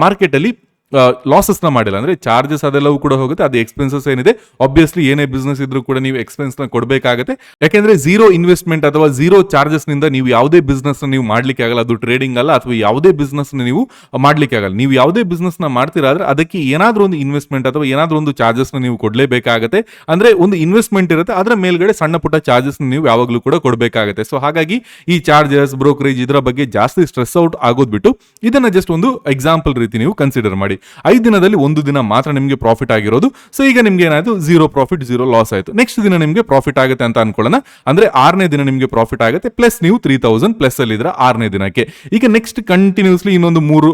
ಮಾರ್ಕೆಟ್ ಅಲ್ಲಿ ಲಾಸಸ್ನ ಮಾಡಿಲ್ಲ. ಅಂದ್ರೆ ಚಾರ್ಜಸ್ ಅದೆಲ್ಲವೂ ಕೂಡ ಹೋಗುತ್ತೆ. ಅದು ಎಕ್ಸ್ಪೆನ್ಸಸ್ ಏನಿದೆ. ಆಬ್ವಿಯಸ್ಲಿ ಏನೇ ಬಿಸ್ನೆಸ್ ಇದ್ರೂ ಕೂಡ ನೀವು ಎಕ್ಸ್ಪೆನ್ಸ್ನ ಕೊಡಬೇಕಾಗುತ್ತೆ. ಯಾಕೆಂದ್ರೆ ಝೀರೋ ಇನ್ವೆಸ್ಟ್ಮೆಂಟ್ ಅಥವಾ ಝೀರೋ ಚಾರ್ಜಸ್ನಿಂದ ನೀವು ಯಾವುದೇ ಬಿಸ್ನೆಸ್ನ ನೀವು ಮಾಡ್ಲಿಕ್ಕೆ ಆಗಲ್ಲ. ಅದು ಟ್ರೇಡಿಂಗ್ ಅಲ್ಲ, ಅಥವಾ ಯಾವುದೇ ಬಿಸ್ನೆಸ್ನ ನೀವು ಮಾಡ್ಲಿಕ್ಕೆ ಆಗಲ್ಲ. ನೀವು ಯಾವುದೇ ಬಿಸ್ನೆಸ್ನ ಮಾಡ್ತೀರಾ ಆದರೆ ಅದಕ್ಕೆ ಏನಾದರೂ ಒಂದು ಇನ್ವೆಸ್ಟ್ಮೆಂಟ್ ಅಥವಾ ಏನಾದರೂ ಒಂದು ಚಾರ್ಜಸ್ನ ನೀವು ಕೊಡಲೇಬೇಕಾಗುತ್ತೆ. ಅಂದ್ರೆ ಒಂದು ಇನ್ವೆಸ್ಟ್ಮೆಂಟ್ ಇರುತ್ತೆ. ಅದರ ಮೇಲ್ಗಡೆ ಸಣ್ಣ ಪುಟ್ಟ ಚಾರ್ಜಸ್ನ ನೀವು ಯಾವಾಗಲೂ ಕೂಡ ಕೊಡಬೇಕಾಗುತ್ತೆ. ಸೊ ಹಾಗಾಗಿ ಈ ಚಾರ್ಜಸ್ ಬ್ರೋಕರೇಜ್ ಇದರ ಬಗ್ಗೆ ಜಾಸ್ತಿ ಸ್ಟ್ರೆಸ್ ಔಟ್ ಆಗೋದ್ಬಿಟ್ಟು ಇದನ್ನ ಜಸ್ಟ್ ಒಂದು ಎಕ್ಸಾಂಪಲ್ ರೀತಿ ನೀವು ಕನ್ಸಿಡರ್ ಮಾಡಿ. ಐದು ದಿನದಲ್ಲಿ ಒಂದು ದಿನ ಮಾತ್ರ ನಿಮಗೆ ಪ್ರಾಫಿಟ್ ಆಗಿರೋದು. ಸೊ ಈಗ ನಿಮ್ಗೆ ಏನಾಯ್ತು? ಝೀರೋ ಪ್ರಾಫಿಟ್ ಝೀರೋ ಲಾಸ್ ಆಯ್ತು. ನೆಕ್ಸ್ಟ್ ದಿನ ನಿಮಗೆ ಪ್ರಾಫಿಟ್ ಆಗುತ್ತೆ ಅಂತ ಅನ್ಕೊಳ್ಳೋಣ. ಅಂದ್ರೆ ಆರನೇ ದಿನ ನಿಮಗೆ ಪ್ರಾಫಿಟ್ ಆಗುತ್ತೆ ಪ್ಲಸ್ ನೀವು ತ್ರೀ ತೌಸಂಡ್ ಪ್ಲಸ್ ಅಲ್ಲಿ ಆರನೇ ದಿನಕ್ಕೆ. ಈಗ ನೆಕ್ಸ್ಟ್ ಕಂಟಿನ್ಯೂಸ್ಲಿ ಇನ್ನೊಂದು ಮೂರು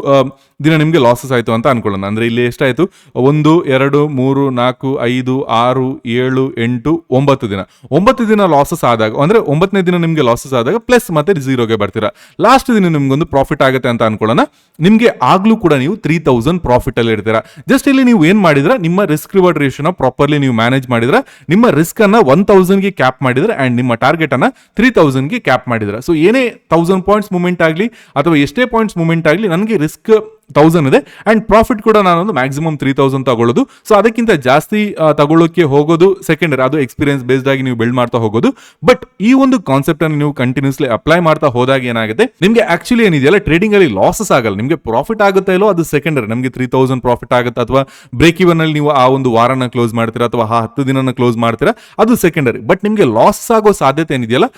ದಿನ ನಿಮಗೆ ಲಾಸಸ್ ಆಯ್ತು ಅಂತ ಅನ್ಕೊಳ್ಳೋಣ. ಅಂದ್ರೆ ಇಲ್ಲಿ ಎಷ್ಟಾಯಿತು? ಒಂದು, ಎರಡು, ಮೂರು, ನಾಲ್ಕು, ಐದು, ಆರು, ಏಳು, ಎಂಟು, ಒಂಬತ್ತು ದಿನ. ಒಂಬತ್ತು ದಿನ ಲಾಸಸ್ ಆದಾಗ, ಅಂದ್ರೆ ಒಂಬತ್ತನೇ ದಿನ ನಿಮಗೆ ಲಾಸಸ್ ಆದಾಗ ಪ್ಲಸ್ ಮತ್ತೆ ಝೀರೋಗೆ ಬರ್ತೀರಾ. ಲಾಸ್ಟ್ ದಿನ ನಿಮ್ಗೊಂದು ಪ್ರಾಫಿಟ್ ಆಗುತ್ತೆ ಅಂತ ಅನ್ಕೊಳ್ಳೋಣ. ನಿಮಗೆ ಆಗ್ಲೂ ಕೂಡ ನೀವು ತ್ರೀ ತೌಸಂಡ್ ಪ್ರಾಫಿಟ್ ಅಲ್ಲಿ ಇರ್ತೀರಾ ಜಸ್ಟ್ ಇಲ್ಲಿ ನೀವು ಏನ್ ಮಾಡಿದ್ರೆ, ನಿಮ್ಮ ರಿಸ್ಕ್ ರಿವಾರ್ಡ್ ರೇಷನ್ ಪ್ರಾಪರ್ಲಿ ನೀವು ಮ್ಯಾನೇಜ್ ಮಾಡಿದ್ರೆ, ನಿಮ್ಮ ರಿಸ್ಕ್ ಅನ್ನ ಒನ್ ತೌಸಂಡ್ಗೆ ಕ್ಯಾಪ್ ಮಾಡಿದ್ರೆ ಅಂಡ್ ನಿಮ್ಮ ಟಾರ್ಗೆಟ್ ಅನ್ನ ತ್ರೀ ತೌಸಂಡ್ಗೆ ಕ್ಯಾಪ್ ಮಾಡಿದ್ರೆ. ಸೊ ಏನೇ ತೌಸಂಡ್ ಪಾಯಿಂಟ್ಸ್ ಮೂಮೆಂಟ್ ಆಗಲಿ, ಅಥವಾ ಎಷ್ಟೇ ಪಾಯಿಂಟ್ಸ್ ಮೂಮೆಂಟ್ ಆಗಲಿ, ನನಗೆ ರಿಸ್ಕ್ ತೌಸಂಡ್ ಇದೆ. ಅಂಡ್ ಪ್ರಾಫಿಟ್ ಕೂಡ ನಾನೊಂದು ಮ್ಯಾಕ್ಸಿಮಮ್ ತ್ರೀ ತೌಸಂಡ್ ತಗೊಳ್ಳೋದು. ಸೊ ಅದಕ್ಕಿಂತ ಜಾಸ್ತಿ ತಗೊಳ್ಳೋಕೆ ಹೋಗೋದು ಸೆಕೆಂಡರಿ ಅದು ಎಕ್ಸ್ಪೀರಿಯನ್ಸ್ ಬೇಸ್ಡ್ ಆಗಿ ನೀವು ಬಿಲ್ಡ್ ಮಾಡ್ತಾ ಹೋಗೋದು. ಬಟ್ ಈ ಒಂದು ಕಾನ್ಸೆಪ್ಟ್ ಅನ್ನು ನೀವು ಕಂಟಿನ್ಯೂಸ್ಲಿ ಅಪ್ಲೈ ಮಾಡ್ತಾ ಹೋದಾಗ ಏನಾಗುತ್ತೆ? ನಿಮಗೆ ಆಕ್ಚುಲಿ ಏನಿದೆಯಲ್ಲ ಟ್ರೇಡಿಂಗ್ ಅಲ್ಲಿ ಲಾಸಸ್ ಆಗಲ್ಲ. ನಿಮಗೆ ಪ್ರಾಫಿಟ್ ಆಗುತ್ತೆ ಇಲ್ಲೋ ಅದು ಸೆಕೆಂಡರಿ ನಮಗೆ ತ್ರೀ ತೌಸಂಡ್ ಪ್ರಾಫಿಟ್ ಆಗುತ್ತೆ? ಅಥವಾ ಬ್ರೇಕ್ ಇವನ್ ಅಲ್ಲಿ ನೀವು ಆ ಒಂದು ವಾರನ ಕ್ಲೋಸ್ ಮಾಡ್ತೀರಾ? ಅಥವಾ ಆ ಹತ್ತು ದಿನನ ಕ್ಲೋಸ್ ಮಾಡ್ತೀರಾ? ಅದು ಸೆಕೆಂಡರಿ ಬಟ್ ನಿಮಗೆ ಲಾಸ್ ಆಗೋ ಸಾಧ್ಯತೆ ಏನಿದೆಯಲ್ಲ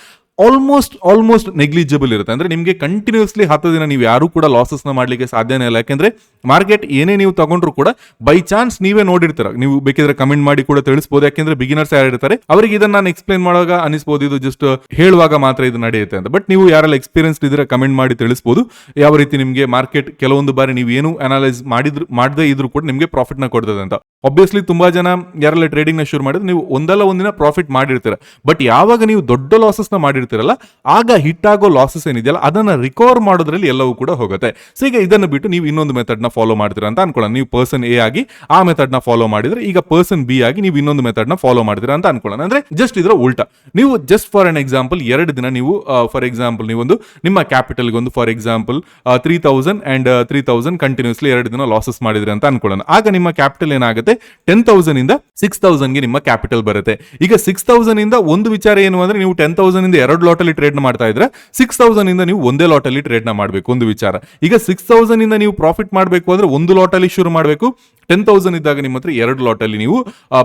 ಆಲ್ಮೋಸ್ಟ್ ಆಲ್ಮೋಸ್ಟ್ ನೆಗ್ಲಿಜಿಬಲ್ ಇರುತ್ತೆ. ಅಂದ್ರೆ ನಿಮಗೆ ಕಂಟಿನ್ಯೂಸ್ಲಿ ಹತ್ತು ದಿನ ನೀವು ಯಾರು ಕೂಡ ಲಾಸಸ್ನ ಮಾಡ್ಲಿಕ್ಕೆ ಸಾಧ್ಯನೇ ಇಲ್ಲ. ಯಾಕೆಂದ್ರೆ ಮಾರ್ಕೆಟ್ ಏನೇ ನೀವು ತಗೊಂಡ್ರು ಕೂಡ ಬೈ ಚಾನ್ಸ್ ನೀವೇ ನೋಡಿರ್ತೀರ. ನೀವು ಬೇಕಿದ್ರೆ ಕಮೆಂಟ್ ಮಾಡಿ ಕೂಡ ತಿಳಿಸಬಹುದು ಯಾಕೆಂದ್ರೆ ಬಿಗಿನರ್ಸ್ ಯಾರು ಇರ್ತಾರೆ, ಅವರಿಗೆ ಇದನ್ನ ನಾನು ಎಕ್ಸ್ಪ್ಲೈನ್ ಮಾಡುವಾಗ ಅನಿಸ್ಬೋದು ಇದು ಜಸ್ಟ್ ಹೇಳುವಾಗ ಮಾತ್ರ ಇದು ನಡೆಯುತ್ತೆ ಅಂತ. ಬಟ್ ನೀವು ಯಾರೆಲ್ಲ ಎಕ್ಸ್ಪೀರಿಯನ್ಸ್ ಇದ್ರೆ ಕಮೆಂಟ್ ಮಾಡಿ ತಿಳಿಸಬಹುದು ಯಾವ ರೀತಿ ನಿಮಗೆ ಮಾರ್ಕೆಟ್ ಕೆಲವೊಂದು ಬಾರಿ ನೀವು ಏನು ಅನಲೈಸ್ ಮಾಡಿದ್ರು, ಮಾಡದೇ ಇದ್ರು ಕೂಡ ನಿಮಗೆ ಪ್ರಾಫಿಟ್ನ ಕೊಡ್ತದೆ ಅಂತ. ಆಬ್ವಿಯಸ್ಲಿ ತುಂಬಾ ಜನ ಯಾರೆಲ್ಲ ಟ್ರೇಡಿಂಗ್ನ ಶುರು ಮಾಡಿದ್ರೆ, ನೀವು ಒಂದಲ್ಲ ಒಂದಿನ ಪ್ರಾಫಿಟ್ ಮಾಡಿರ್ತೀರ. ಬಟ್ ಯಾವಾಗ ನೀವು ದೊಡ್ಡ ಲಾಸಸ್ನ ಮಾಡಿರ್ತೀರಲ್ಲ ಆಗ ಆಗೋ ಲಾಸಸ್ ಏನಿದೆಯಲ್ಲ, ಅದನ್ನ ರಿಕವರ್ ಮಾಡೋದ್ರಲ್ಲಿ ಎಲ್ಲವೂ ಕೂಡ ಹೋಗುತ್ತೆ. ಸೊ ಈಗ ಇದನ್ನು ಬಿಟ್ಟು ನೀವು ಇನ್ನೊಂದು ಮೆಥಡ್ನ ಫಾಲೋ ಮಾಡ್ತೀರಾ ಅಂತ ಅನ್ಕೊಳ್ಳೋಣ. ನೀವು ಪರ್ಸನ್ ಎ ಆಗಿ ಆ ಮೆಥಡ್ನ ಫಾಲೋ ಮಾಡಿದ್ರೆ, ಈಗ ಪರ್ಸನ್ ಬಿ ಆಗಿ ನೀವು ಇನ್ನೊಂದು ಮೆಥಡ್ನ ಫಾಲೋ ಮಾಡ್ತೀರಾ ಅಂತ ಅನ್ಕೊಳ್ಳೋಣ. ಅಂದ್ರೆ ಜಸ್ಟ್ ಇದರ ಉಲ್ಟಾ. ನೀವು ಜಸ್ಟ್ ಫಾರ್ ಅನ್ ಎಕ್ಸಾಂಪಲ್ ಎರಡು ದಿನ ನೀವು ಫಾರ್ ಎಕ್ಸಾಂಪಲ್ ನೀವೊಂದು ನಿಮ್ಮ ಕ್ಯಾಪಿಟಲ್ ಒಂದು for example three thousand and three thousand continuously ಎರಡು ದಿನ ಲಾಸಸ್ ಮಾಡಿದ್ರೆ ಅಂತ ಅನ್ಕೊಳ್ಳೋಣ. ಆಗ ನಿಮ್ಮ ಕ್ಯಾಪಿಟಲ್ ಏನಾಗುತ್ತೆ? ಟೆನ್ ತೌಸಂಡ್ ಇಂದ ಸಿಕ್ಸ್ ತೌಸಂಡ್ಗೆ ನಿಮ್ಮ ಕ್ಯಾಪಿಟಲ್ ಬರುತ್ತೆ. ಈಗ ಸಿಕ್ಸ್ ತೌಸಂಡ್ ಇಂದ ಒಂದು ವಿಚಾರ ಏನು ಅಂದ್ರೆ, ನೀವು ಟೆನ್ ತೌಸಂಡ್ ಇಂದ ಎರಡು ಲಾಟ್ ಲಾಟಲ್ಲಿ ಟ್ರೇಡ್ ಮಾಡ್ತಾ ಇದ್ರೆ ಸಿಕ್ಸ್ ತೌಸಂಡ್ ಇಂದ ನೀವು ಒಂದೇ ಲಾಟಲ್ಲಿ ಅಲ್ಲಿ ಟ್ರೇಡ್ನ ಮಾಡಬೇಕು, ಒಂದು ವಿಚಾರ. ಈಗ ಸಿಕ್ಸ್ ತೌಸಂಡ್ ಇಂದ ನೀವು ಪ್ರಾಫಿಟ್ ಮಾಡಬೇಕು ಅಂದ್ರೆ ಒಂದು ಲಾಟಲ್ಲಿ ಶುರು ಮಾಡಬೇಕು ಟೆನ್ ತೌಸಂಡ್ ಇದ್ದಾಗ ನಿಮ್ಮ ಹತ್ರ ಎರಡು ಲಾಟಲ್ಲಿ ನೀವು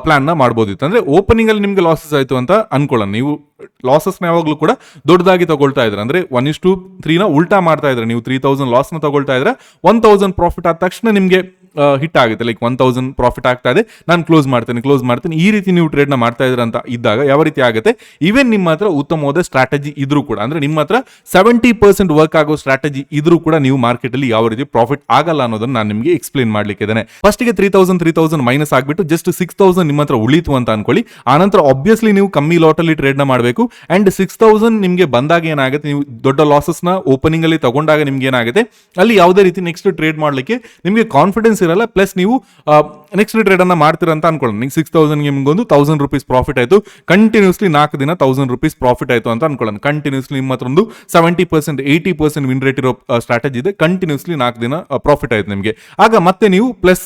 ಪ್ಲಾನ್ನ ಮಾಡ್ಬೋದಿತ್ತು. ಅಂದ್ರೆ ಓಪನಿಂಗ್ ಅಲ್ಲಿ ನಿಮ್ಗೆ ಲಾಸಸ್ ಆಯ್ತು ಅಂತ ಅನ್ಕೊಳ್ಳೋಣ. ನೀವು ಲಾಸಸ್ನ ಯಾವಾಗಲೂ ಕೂಡ ದೊಡ್ಡದಾಗಿ ತಗೊಳ್ತಾ ಇದ್ರೆ, ಅಂದ್ರೆ ಒನ್ ಇಸ್ ಟು ತ್ರೀನ ಉಲ್ಟಾ ಮಾಡ್ತಾ ಇದ್ರೆ, ನೀವು ತ್ರೀ ತೌಸಂಡ್ ಲಾಸ್ನ ತಗೊಳ್ತಾ ಇದ್ರೆ ಒನ್ ತೌಸಂಡ್ ಪ್ರಾಫಿಟ್ ಆದ ತಕ್ಷಣ ನಿಮಗೆ ಹಿಟ್ ಆಗುತ್ತೆ. ಲೈಕ್ ಒನ್ ತೌಸಂಡ್ ಪ್ರಾಫಿಟ್ ಆಗ್ತಾ ಇದೆ. ನಾನು ಕ್ಲೋಸ್ ಮಾಡ್ತೇನೆ ಕ್ಲೋಸ್ ಮಾಡ್ತೇನೆ. ಈ ರೀತಿ ನೀವು ಟ್ರೇಡ್ನ ಮಾಡ್ತಾ ಇದ್ರ ಅಂತ ಇದ್ದಾಗ ಯಾವ ರೀತಿ ಆಗುತ್ತೆ? ಈವನ್ ನಿಮ್ಮ ಹತ್ರ ಉತ್ತಮವಾದ ಸ್ಟ್ರಾಟಜಿ ಇದ್ರೂ ಕೂಡ, ಅಂದ್ರೆ ನಿಮ್ಮ ಹತ್ರ ಸೆವೆಂಟಿ ಪರ್ಸೆಂಟ್ ವರ್ಕ್ ಆಗೋ ಸ್ಟ್ರಾಟಜಿ ಇದ್ರೂ ಕೂಡ ನೀವು ಮಾರ್ಕೆಟ್ ಅಲ್ಲಿ ಯಾವ ರೀತಿ ಪ್ರಾಫಿಟ್ ಆಗಲ್ಲ ಅನ್ನೋದನ್ನ ನಾನು ನಿಮಗೆ ಎಕ್ಸ್ಪ್ಲೇನ್ ಮಾಡ್ಲಿಕ್ಕೆ ಇದ್ದೇನೆ. ಫಸ್ಟ್ಗೆ three thousand three thousand minus ಆಗ್ಬಿಟ್ಟು ಜಸ್ಟ್ ಸಿಕ್ಸ್ ತೌಸಂಡ್ ನಿಮ್ಮ ಹತ್ರ ಉಳಿತು ಅಂತ ಅನ್ಕೊಳ್ಳಿ. ಆನಂತರ ಆಬ್ವಿಯಸ್ಲಿ ನೀವು ಕಮ್ಮಿ ಲಾಟ್ ಅಲ್ಲಿ ಟ್ರೇಡ್ನ ಮಾಡಬೇಕು. ಅಂಡ್ ಸಿಕ್ಸ್ ತೌಸಂಡ್ ನಿಮಗೆ ಬಂದಾಗ ಏನಾಗುತ್ತೆ? ನೀವು ದೊಡ್ಡ ಲಾಸಸ್ನ ಓಪನಿಂಗ್ ಅಲ್ಲಿ ತಗೊಂಡಾಗ ನಿಮ್ಗೆ ಏನಾಗುತ್ತೆ? ಅಲ್ಲಿ ಯಾವುದೇ ರೀತಿ ನೆಕ್ಸ್ಟ್ ಟ್ರೇಡ್ ಮಾಡ್ಲಿಕ್ಕೆ ನಿಮಗೆ ಕಾನ್ಫಿಡೆನ್ಸ್ ಇರಲ್ಲ ಪ್ಲಸ್ ನೀವು ನೆಕ್ಸ್ಟ್ ಟ್ರೇಡ್ ಅನ್ನ ಮಾಡ್ತೀರ ಅಂತ ಅನ್ಕೊಳ್ಳೋಣ. ನಿಮ್ಗೆ ಸಿಕ್ಸ್ ತೌಸಂಡ್ ನಿಮ್ಗೆ ಒಂದು ತೌಸಂಡ್ ರುಪೀಸ್ ಪ್ರಾಫಿಟ್ ಆಯ್ತು. ಕಂಟಿನ್ಯೂಸ್ಲಿ ನಾಲ್ಕು ದಿನ ತೌಸಂಡ್ ರುಪೀಸ್ ಪ್ರಾಫಿಟ್ ಆಯ್ತು ಅಂತ ಅನ್ಕೊಳ್ಳೋಣ. ಕಂಟಿನ್ಯೂಸ್ಲಿ ನಿಮ್ಮ ಹತ್ರ ಒಂದು seventy percent eighty percent win rate ಇರೋ ಸ್ಟ್ರಾಟಜಿ ಇದೆ. ಕಂಟಿನ್ಯೂಸ್ಲಿ ನಾಲ್ಕು ದಿನ ಪ್ರಾಫಿಟ್ ಆಯ್ತು ನಿಮಗೆ. ಆಗ ಮತ್ತೆ ನೀವು ಪ್ಲಸ್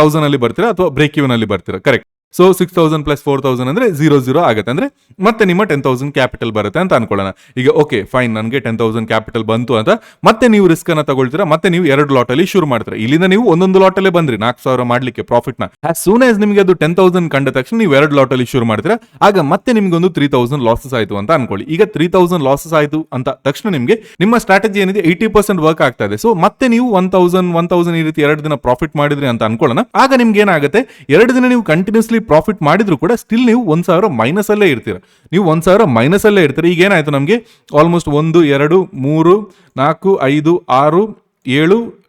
ತೌಸಂಡ್ ಅಲ್ಲಿ ಬರ್ತೀರಾ ಅಥವಾ ಬ್ರೇಕ್ ಇವನ್ ಅಲ್ಲಿ ಬರ್ತೀರಾ? Correct so six thousand plus four thousand ಅಂದ್ರೆ ಜೀರೋ ಜೀರೋ ಆಗುತ್ತೆ. ಅಂದ್ರೆ ಮತ್ತೆ ನಿಮ್ಮ ಟೆನ್ ತೌಸಂಡ್ ಕ್ಯಾಪಿಟಲ್ ಬರುತ್ತೆ ಅಂತ ಅನ್ಕೊಳ್ಳೋಣ. ಈಗ ಓಕೆ ಫೈನ್ ನನಗೆ ಟೆನ್ ತೌಸಂಡ್ ಕ್ಯಾಪಿಟಲ್ ಬಂತು ಅಂತ ಮತ್ತೆ ನೀವು ರಿಸ್ಕ್ ಅನ್ನ ತಗೊಳ್ತೀರಾ? ಮತ್ತೆ ನೀವು ಎರಡು ಲಾಟ್ ಅಲ್ಲಿ ಶುರು ಮಾಡ್ತೀರಾ? ಇಲ್ಲಿಂದ ನೀವು ಒಂದೊಂದು ಲಾಟ್ ಅಲ್ಲೇ ಬಂದ್ರಿ. ನಾಲ್ಕು ಸಾವಿರ ಮಾಡ್ಲಿಕ್ಕೆ ಪ್ರಾಫಿಟ್ನ. ಆಸ್ ಸೂನ್ ಆಸ್ ನಿಮಗೆ ಅದು ಟೆನ್ ತೌಸಂಡ್ ಕಂಡ ತಕ್ಷಣ ನೀವು ಎರಡು ಲಾಟ್ ಅಲ್ಲಿ ಶುರು ಮಾಡ್ತೀರಾ? ಆಗ ಮತ್ತೆ ನಿಮ್ಗೆ ಒಂದು ತ್ರೀ ತೌಸಂಡ್ ಲಾಸಸ್ ಆಯ್ತು ಅಂತ ಅನ್ಕೊಳ್ಳಿ. ಈಗ ತ್ರೀ ತೌಸಂಡ್ ಲಾಸಸ್ ಆಯ್ತು ಅಂತ ತಕ್ಷಣ ನಿಮಗೆ ನಿಮ್ಮ ಸ್ಟ್ರಾಟಜಿ ಏನಿದೆ? ಏಯ್ಟಿ ಪರ್ಸೆಂಟ್ ವರ್ಕ್ ಆಗ್ತಾ ಇದೆ. ಸೊ ಮತ್ತೆ ನೀವು ಒನ್ ತೌಸಂಡ್ ಒನ್ ತೌಸಂಡ್ ಈ ರೀತಿ ಎರಡು ದಿನ ಪ್ರಾಫಿಟ್ ಮಾಡಿದ್ರಿ ಅಂತ ಅನ್ಕೊಳ್ಳೋಣ. ಆಗ ನಿಮ್ಗೆ ಏನಾಗುತ್ತೆ? ಎರಡು ದಿನ ನೀವು ಕಂಟಿನ್ಯೂಸ್ಲಿ ಪ್ರಾಫಿಟ್ ಮಾಡಿದ್ರು ಕೂಡ ಸ್ಟಿಲ್ ನೀವು ಒಂದ್ ಸಾವಿರ ಮೈನಸ್ ಅಲ್ಲೇ ಇರ್ತೀರ. ನೀವು ಒಂದ್ ಸಾವಿರ ಮೈನಸ್ ಅಲ್ಲೇ ಇರ್ತೀರ. ಈಗ ಏನಾಯ್ತು ನಮಗೆ? ಆಲ್ಮೋಸ್ಟ್ ಒಂದು, ಎರಡು, ಮೂರು, ನಾಲ್ಕು, ಐದು, ಆರು, ಏಳು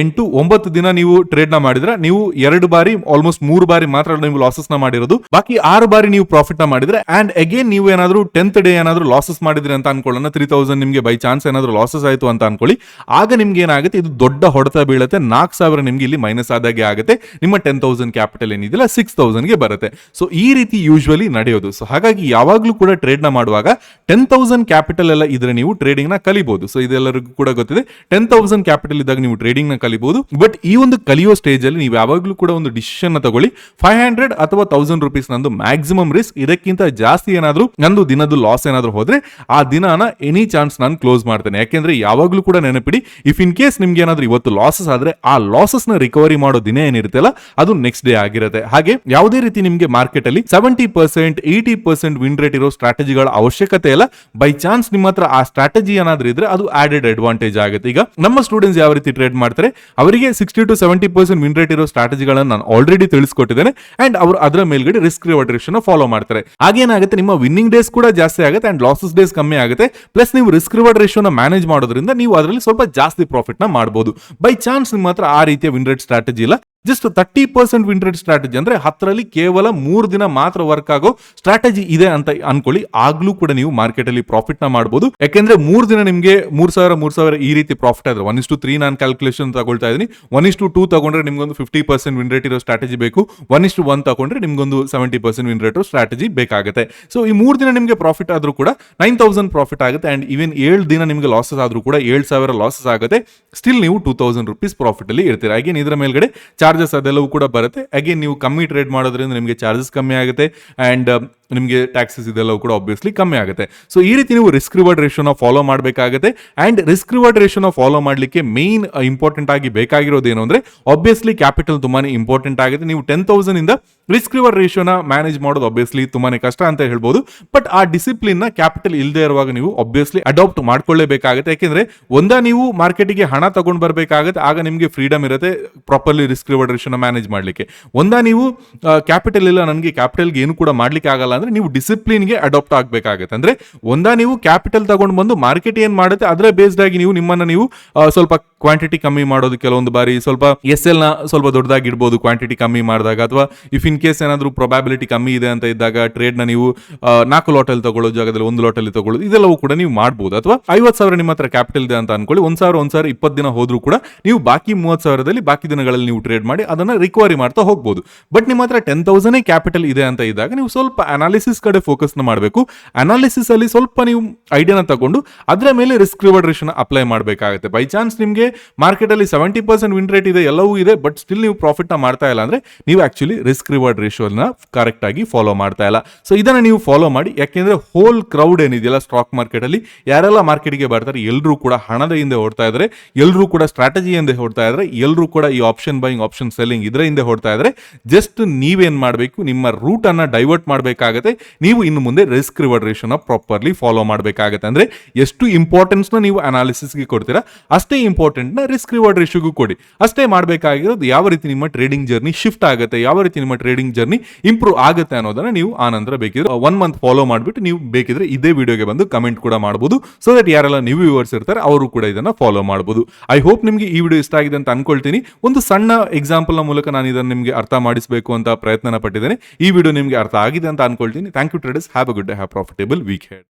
ಎಂಟು ಒಂಬತ್ತು ದಿನ ನೀವು ಟ್ರೇಡ್ನ ಮಾಡಿದ್ರೆ ನೀವು ಎರಡು ಬಾರಿ ಆಲ್ಮೋಸ್ಟ್ ಮೂರು ಬಾರಿ ಮಾತ್ರ ನೀವು ಲಾಸಸ್ನ ಮಾಡಿರೋದು. ಬಾಕಿ ಆರು ಬಾರಿ ನೀವು ಪ್ರಾಫಿಟ್ನ ಮಾಡಿದ್ರೆ ಅಂಡ್ ಅಗೇನ್ ನೀವು ಏನಾದ್ರು ಟೆಂತ್ ಡೇ ಏನಾದ್ರು ಲಾಸಸ್ ಮಾಡಿದ್ರಿ ಅಂತ ಅನ್ಕೊಳ್ಳೋಣ ತ್ರೀ ತೌಸಂಡ್ ನಿಮಗೆ ಬೈ ಚಾನ್ಸ್ ಏನಾದ್ರು ಲಾಸಸ್ ಆಯ್ತು ಅಂತ ಅನ್ಕೊಳ್ಳಿ. ಆಗ ನಿಮ್ಗೆ ಏನಾಗುತ್ತೆ, ಇದು ದೊಡ್ಡ ಹೊಡೆತ ಬೀಳುತ್ತೆ, ನಾಲ್ಕು ಸಾವಿರ ನಿಮ್ಗೆ ಇಲ್ಲಿ ಮೈನಸ್ ಆದಾಗೆ ಆಗುತ್ತೆ, ನಿಮ್ಮ ಟೆನ್ ತೌಸಂಡ್ ಕ್ಯಾಪಿಟಲ್ ಏನಿದೆಯಲ್ಲ ಸಿಕ್ಸ್ ತೌಸಂಡ್ಗೆ ಬರುತ್ತೆ. ಸೊ ಈ ರೀತಿ ಯೂಶ್ವಲಿ ನಡೆಯೋದು. ಸೊ ಹಾಗಾಗಿ ಯಾವಾಗಲೂ ಕೂಡ ಟ್ರೇಡ್ನ ಮಾಡುವಾಗ ಟೆನ್ ತೌಸಂಡ್ ಕ್ಯಾಪಿಟಲ್ ಎಲ್ಲ ಇದ್ರೆ ನೀವು ಟ್ರೇಡಿಂಗ್ನ ಕಲಿಬಹುದು ಸೊ ಇದೆಲ್ಲರಿಗೂ ಕೂಡ ಗೊತ್ತಿದೆ ಟೆನ್ ತೌಸಂಡ್ ಕ್ಯಾಪಿಟಲ್ ಇದ್ದಾಗ ನೀವು ಟ್ರೇಡಿಂಗ್ನ ಕಲಿಬಹುದು ಬಟ್ ಈ ಒಂದು ಕಲಿಯೋ ಸ್ಟೇಜ್ ಅಲ್ಲಿ ನೀವು ಯಾವಾಗಲೂ ಕೂಡ ಒಂದು ಡಿಸಿಷನ್ ತಗೊಳ್ಳಿ. ಫೈವ್ ಹಂಡ್ರೆಡ್ ಅಥವಾ ತೌಸಂಡ್ ರುಪೀಸ್ ನಂದು ಮ್ಯಾಕ್ಸಿಮಮ್ ರಿಸ್ಕ್ ಇದಕ್ಕಿಂತ ಜಾಸ್ತಿ ಏನಾದ್ರು, ನಂದು ದಿನದ ಲಾಸ್ ಏನಾದ್ರು ಹೋದ್ರೆ ಆ ದಿನಾನ ಎನಿ ಚಾನ್ಸ್ ನಾನು ಕ್ಲೋಸ್ ಮಾಡ್ತೇನೆ. ಯಾಕೆಂದ್ರೆ ಯಾವಾಗಲೂ ಕೂಡ ನೆನಪಿಡಿ ಇಫ್ ಇನ್ ಕೇಸ್ ನಿಮ್ಗೆ ಏನಾದರೂ ಇವತ್ತು ಲಾಸಸ್ ಆದ್ರೆ, ಆ ಲಾಸಸ್ನ ರಿಕವರಿ ಮಾಡೋ ದಿನ ಏನಿರುತ್ತಲ್ಲ ಅದು ನೆಕ್ಸ್ಟ್ ಡೇ ಆಗಿರುತ್ತೆ. ಹಾಗೆ ಯಾವುದೇ ರೀತಿ ನಿಮ್ಗೆ ಮಾರ್ಕೆಟ್ ಅಲ್ಲಿ seventy percent eighty percent win rate ಇರೋ ಸ್ಟ್ರಾಟಜಿಗಳ ಅವಶ್ಯಕತೆ ಇಲ್ಲ ಬೈ ಚಾನ್ಸ್ ನಿಮ್ಮ ಆ ಸ್ಟ್ರಾಟಜಿ ಏನಾದ್ರೂ ಇದ್ರೆ ಅದು ಆಡೆಡ್ ಅಡ್ವಾಂಟೇಜ್ ಆಗುತ್ತೆ. ಈಗ ನಮ್ಮ ಸ್ಟೂಡೆಂಟ್ಸ್ ಯಾವ ರೀತಿ ಟ್ರೇಡ್ ಮಾಡ್ತಾರೆ. ಅವರಿಗೆ sixty to seventy percent win rate ಇರೋ ಸ್ಟ್ರಾಟಜಿಗಳನ್ನು ನಾನು ಆಲ್ರೆಡಿ ತಿಳಿಸ್ಕೊಟ್ಟಿದ್ದೇನೆ. ಅಂಡ್ ಅವರು ಅದರ ಮೇಲ್ಗಡೆ ರಿಸ್ಕ್ ರಿವಾರ್ಡ್ ಫಾಲೋ ಮಾಡ್ತಾರೆ. ಹಾಗೇನಾಗುತ್ತೆ ನಿಮ್ಮ ವಿನ್ನಿಂಗ್ ಡೇಸ್ ಕೂಡ ಜಾಸ್ತಿ ಆಗುತ್ತೆ ಅಂಡ್ ಲಾಸಸ್ ಡೇಸ್ ಕಮ್ಮಿ ಆಗುತ್ತೆ. ಪ್ಲಸ್ ನೀವು ರಿಸ್ಕ್ ರಿವಾರ್ಡ್ ಮ್ಯಾನೇಜ್ ಮಾಡೋದ್ರಿಂದ ನೀವು ಅದರಲ್ಲಿ ಸ್ವಲ್ಪ ಜಾಸ್ತಿ ಪ್ರಾಫಿಟ್ನ ಮಾಡಬಹುದು ಬೈ ಚಾನ್ಸ್ ನಿಮ್ಮ ಹತ್ರ ಆ ರೀತಿಯ ವಿನ್ ರೇಟ್ ಸ್ಟ್ರಾಟಜಿ ಇಲ್ಲ. Just thirty percent win rate strategy ಅಂದ್ರೆ ಹತ್ತರಲ್ಲಿ ಕೇವಲ ಮೂರು ದಿನ ಮಾತ್ರ ವರ್ಕ್ ಆಗೋ ಸ್ಟ್ರಾಟಜಿ ಇದೆ ಅಂತ ಅನ್ಕೊಳ್ಳಿ. ಆಗ್ಲೂ ಕೂಡ ನೀವು ಮಾರ್ಕೆಟ್ ಅಲ್ಲಿ ಪ್ರಾಫಿಟ್ನ ಮಾಡಬಹುದು ಯಾಕೆಂದ್ರೆ ಮೂರು ದಿನ ನಿಮಗೆ ಮೂರ್ ಸಾವಿರ ಮೂರ್ ಸಾವಿರ ಈ ರೀತಿ ಪ್ರಾಫಿಟ್ ಆದ್ರೆ ಒನ್ ಇಸ್ ಟು ತ್ರೀ ನಾನು ಕ್ಯಾಲ್ಕುಲೇಷನ್ ತಗೊಳ್ತಾ ಇದೀನಿ ಒನ್ ಇಸ್ ಟು ತಗೊಂಡ್ರೆ ನಿಮ್ಗೊಂದು ಫಿಫ್ಟಿ ಪರ್ಸೆಂಟ್ ವಿನ್ ರೇಟ್ ಇರೋ ಸ್ಟ್ರಾಟಜಿ ಬೇಕು. ಒನ್ ಇಸ್ ಟು ಒನ್ ತಗೊಂಡ್ರೆ ನಿಮ್ಗೊಂದು seventy percent win rate strategy ಬೇಕಾಗುತ್ತೆ. ಸೊ ಈ ಮೂರು ದಿನ ನಿಮಗೆ ಪ್ರಾಫಿಟ್ ಆದ್ರೂ ಕೂಡ ನೈನ್ ತೌಸಂಡ್ ಪ್ರಾಫಿಟ್ ಆಗುತ್ತೆ ಅಂಡ್ ಈವನ್ ಏಳು ದಿನ ನಿಮಗೆ ಲಾಸಸ್ ಆದ್ರೂ ಕೂಡ ಏಳು ಸಾವಿರ ಲಾಸಸ್ ಆಗುತ್ತೆ. ಸ್ಟಿಲ್ ನೀವು ಟೂ ತೌಸಂಡ್ ರುಪೀಸ್ ಪ್ರಾಫಿಟ್ ಅಲ್ಲಿ ಇರ್ತೀರಾ. ಹಾಗೆ ಇದರ ಮೇಲ್ಗಡೆ ಚಾರ್ಜಸ್ ಅದೆಲ್ಲವೂ ಕೂಡ ಬರುತ್ತೆ. ಅಗೇನ್ ನೀವು ಕಮ್ಮಿ ಟ್ರೇಡ್ ಮಾಡೋದ್ರಿಂದ ನಿಮಗೆ ಚಾರ್ಜಸ್ ಕಮ್ಮಿ ಆಗುತ್ತೆ. ಅಂಡ್ ನಿಮಗೆ ಟ್ಯಾಕ್ಸಸ್ ಇದೆಲ್ಲವೂ ಕೂಡ ಆಬ್ವಿಯಸ್ಲಿ ಕಮ್ಮಿ ಆಗುತ್ತೆ. ಸೊ ಈ ರೀತಿ ನೀವು ರಿಸ್ಕ್ ರಿವಾರ್ಡ್ ರೇಷೋನ ಫಾಲೋ ಮಾಡಬೇಕಾಗುತ್ತೆ. ಆ್ಯಂಡ್ ರಿಸ್ಕ್ ರಿವಾರ್ಡ್ ರೇಷೋನ ಫಾಲೋ ಮಾಡಲಿಕ್ಕೆ ಮೇನ್ ಇಂಪಾರ್ಟೆಂಟ್ ಆಗಿ ಬೇಕಾಗಿರೋದು ಏನು ಅಂದರೆ ಆಬ್ವಿಯಸ್ಲಿ ಕ್ಯಾಪಿಟಲ್ ತುಂಬಾ ಇಂಪಾರ್ಟೆಂಟ್ ಆಗುತ್ತೆ. ನೀವು ಟೆನ್ ತೌಸಂಡ್ ಇಂದ ರಿಸ್ಕ್ ರಿವಾರ್ಡ್ ರೇಷೋನ ಮ್ಯಾನೇಜ್ ಮಾಡೋದು ಆಬ್ವಿಯಸ್ಲಿ ತುಂಬಾ ಕಷ್ಟ ಅಂತ ಹೇಳ್ಬೋದು. ಬಟ್ ಆ ಡಿಸಿಪ್ಲಿನ್ನ ಕ್ಯಾಪಿಟಲ್ ಇಲ್ಲದೆ ಇರುವಾಗ ನೀವು ಆಬ್ವಿಯಸ್ಲಿ ಅಡಾಪ್ಟ್ ಮಾಡ್ಕೊಳ್ಳೇಬೇಕಾಗುತ್ತೆ. ಯಾಕೆಂದರೆ, ಒಂದ ನೀವು ಮಾರ್ಕೆಟಿಗೆ ಹಣ ತಗೊಂಡು ಬರಬೇಕಾಗುತ್ತೆ. ಆಗ ನಿಮಗೆ ಫ್ರೀಡಮ್ ಇರುತ್ತೆ ಪ್ರಾಪರ್ಲಿ ರಿಸ್ಕ್ ರಿವಾರ್ಡ್ ರೇಷೋನ ಮ್ಯಾನೇಜ್ ಮಾಡಲಿಕ್ಕೆ. ಒಂದ ನೀವು ಕ್ಯಾಪಿಟಲ್ ಇಲ್ಲ, ನನಗೆ ಕ್ಯಾಪಿಟಲ್ಗೆ ಏನು ಕೂಡ ಮಾಡ್ಲಿಕ್ಕೆ ಆಗಲ್ಲ ಅಂದ್ರೆ ನೀವು ಡಿಸಿಪ್ಲಿನ್ಗೆ ಅಡಾಪ್ಟ್ ಆಗಬೇಕಾಗುತ್ತೆ. ಅಂದ್ರೆ ಒಂದ ನೀವು ಕ್ಯಾಪಿಟಲ್ ತಗೊಂಡು ಬಂದು ಮಾರ್ಕೆಟ್ ಏನ್ ಮಾಡುತ್ತೆ ಅದರ ಬೇಸ್ಡ್ ಆಗಿ ನೀವು ನಿಮ್ಮನ್ನ ನೀವು ಸ್ವಲ್ಪ ಕ್ವಾಂಟಿಟಿ ಕಮ್ಮಿ ಮಾಡೋದು ಕೆಲವೊಂದು ಬಾರಿ, ಸ್ವಲ್ಪ ಎಸ್ ಎಲ್ನ ಸ್ವಲ್ಪ ದೊಡ್ಡದಾಗಿ ಇಡ್ಬೋದು ಕ್ವಾಂಟಿಟಿ ಕಮ್ಮಿ ಮಾಡಿದಾಗ. ಅಥವಾ ಇಫ್ ಇನ್ ಕೇಸ್ ಏನಾದರೂ ಪ್ರೊಬಾಬಿಲಿಟಿ ಕಮ್ಮಿ ಇದೆ ಅಂತ ಇದ್ದಾಗ ಟ್ರೇಡ್ನ ನೀವು ನಾಲ್ಕು ಲಾಟಲ್ಲಿ ತಗೊಳ್ಳೋ ಜಾಗದಲ್ಲಿ ಒಂದು ಲೋಟಲ್ಲಿ ತಗೊಳ್ಳೋದು, ಇದೆಲ್ಲವೂ ಕೂಡ ನೀವು ಮಾಡ್ಬೋದು. ಅಥವಾ ಐವತ್ತು ಸಾವಿರ ನಿಮ್ಮ ಹತ್ರ ಕ್ಯಾಪಿಟಲ್ ಇದೆ ಅಂತ ಅನ್ಕೊಳ್ಳಿ, ಒಂದ್ ಸಾವಿರ ಒಂದ್ ಸಾವಿರ ಇಪ್ಪತ್ತು ದಿನ ಹೋದ್ರೂ ಕೂಡ ನೀವು ಬಾಕಿ ಮೂವತ್ತು ಸಾವಿರದಲ್ಲಿ ಬಾಕಿ ದಿನಗಳಲ್ಲಿ ನೀವು ಟ್ರೇಡ್ ಮಾಡಿ ಅದನ್ನ ರಿಕವರಿ ಮಾಡ್ತಾ ಹೋಗ್ಬೋದು. ಬಟ್ ನಿಮ್ಮ ಹತ್ರ ಟೆನ್ ತೌಸಂಡೇ ಕ್ಯಾಪಿಟಲ್ ಇದೆ ಅಂತ ಇದ್ದಾಗ ನೀವು ಸ್ವಲ್ಪ ಅನಾಲಿಸಿಸ್ ಕಡೆ ಫೋಕಸ್ನ ಮಾಡಬೇಕು. ಅನಾಲಿಸಿಸ್ ಅಲ್ಲಿ ಸ್ವಲ್ಪ ನೀವು ಐಡಿಯಾನ ತಗೊಂಡು ಅದರ ಮೇಲೆ ರಿಸ್ಕ್ ರಿವಾರ್ಡ್ ರೇಷನ್ ಅಪ್ಲೈ ಮಾಡಬೇಕಾಗುತ್ತೆ. ಬೈ ಚಾನ್ಸ್ ನಿಮಗೆ ಮಾರ್ಕೆಟ್ ಅಲ್ಲಿ ಸೆವೆಂಟಿ ಪರ್ಸೆಂಟ್ ವಿನ್ ರೇಟ್ ಇದೆ, ಎಲ್ಲವೂ ಇದೆ ಬಟ್ ಸ್ಟಿಲ್ ನೀವು ಪ್ರಾಫಿಟ್ನ ಮಾಡ್ತಾ ಇಲ್ಲ ಅಂದ್ರೆ ನೀವು ಆಕ್ಚುಲಿ ರಿಸ್ಕ್ ರಿವಾರ್ಡ್ ಕರೆಕ್ಟ್ ಆಗಿ ಫಾಲೋ ಮಾಡ್ತಾ ಇಲ್ಲ. ಸೊ ಇದನ್ನ ನೀವು ಫಾಲೋ ಮಾಡಿ, ಯಾಕೆಂದ್ರೆ ಹೋಲ್ ಕ್ರೌಡ್ ಏನಿದೆಯಲ್ಲ ಸ್ಟಾಕ್ ಮಾರ್ಕೆಟ್ ಅಲ್ಲಿ, ಯಾರೆಲ್ಲ ಮಾರ್ಕೆಟ್ಗೆ ಬರ್ತಾರೆ ಎಲ್ಲರೂ ಕೂಡ ಹಣದ ಹಿಂದೆ ಓಡ್ತಾ ಇದ್ದಾರೆ ಎಲ್ಲರೂ ಕೂಡ ಸ್ಟ್ರಾಟಜಿ ಹಿಂದೆ ಓಡ್ತಾ ಇದ್ದಾರೆ ಎಲ್ಲರೂ ಕೂಡ ಈ ಆಪ್ಷನ್ ಬೈಯಿಂಗ್ ಆಪ್ಷನ್ ಸೆಲ್ಲಿಂಗ್ ಇದರ ಹಿಂದೆ ಓಡ್ತಾ ಇದ್ದಾರೆ ಜಸ್ಟ್ ನೀವೇನ್ ಮಾಡಬೇಕು, ನಿಮ್ಮ ರೂಟ್ ಅನ್ನ ಡೈವರ್ಟ್ ಮಾಡಬೇಕಾಗುತ್ತೆ. ನೀವು ಇನ್ನು ಮುಂದೆ risk reward ration properly follow ಮಾಡಬೇಕಾಗುತ್ತೆ. ಅಂದ್ರೆ ಎಷ್ಟು ಇಂಪಾರ್ಟೆನ್ಸ್ನ ನೀವು ಅನಾಲಿಸಿಸ್ಗೆ ಕೊಡ್ತೀರಾ, ಅಷ್ಟೇ ಇಂಪಾರ್ಟೆಂಟ್ನ ರಿಸ್ಕ್ ರಿವಾರ್ಡ್ ರೇಷಿಗೂ ಕೊಡಿ. ಅಷ್ಟೇ ಮಾಡಬೇಕಾಗಿರೋದು ಯಾವ ರೀತಿ ನಿಮ್ಮ ಟ್ರೇಡಿಂಗ್ ಜರ್ನಿ ಶಿಫ್ಟ್ ಆಗುತ್ತೆ, ಯಾವ ರೀತಿ ನಿಮ್ಮ ಟ್ರೇಡಿಂಗ್ ಜರ್ನಿ ಇಂಪ್ರೂವ್ ಆಗುತ್ತೆ ಅನ್ನೋದನ್ನ ನೀವು ಆ ನಂತರ ಬೇಕಿದ್ರೆ ಒನ್ ಮಂತ್ ಫಾಲೋ ಮಾಡಿಬಿಟ್ಟು ನೀವು ಬೇಕಿದ್ರೆ ಇದೇ ವಿಡಿಯೋಗೆ ಬಂದು ಕಮೆಂಟ್ ಕೂಡ ಮಾಡಬಹುದು ಸೊ ದಟ್ ಯಾರೆಲ್ಲ ನೀವು ವ್ಯೂವರ್ಸ್ ಇರ್ತಾರೆ, ಅವರು ಕೂಡ ಇದನ್ನ ಫಾಲೋ ಮಾಡಬಹುದು ಐ ಹೋಪ್ ನಿಮಗೆ ಈ ವಿಡಿಯೋ ಇಷ್ಟ ಆಗಿದೆ ಅಂತ ಅನ್ಕೊಳ್ತೀನಿ. ಒಂದು ಸಣ್ಣ ಎಕ್ಸಾಂಪಲ್ ಮೂಲಕ ನಾನು ಇದನ್ನು ನಿಮಗೆ ಅರ್ಥ ಮಾಡಿಸಬೇಕು ಅಂತ ಪ್ರಯತ್ನ ಪಟ್ಟಿದ್ದೇನೆ. ಈ ವಿಡಿಯೋ ನಿಮಗೆ ಅರ್ಥ ಆಗಿದೆ ಅಂತ ಅನ್ಕೊಳ್ತೀನಿ. in. Thank you, traders. Have a good day. Have a profitable week ahead.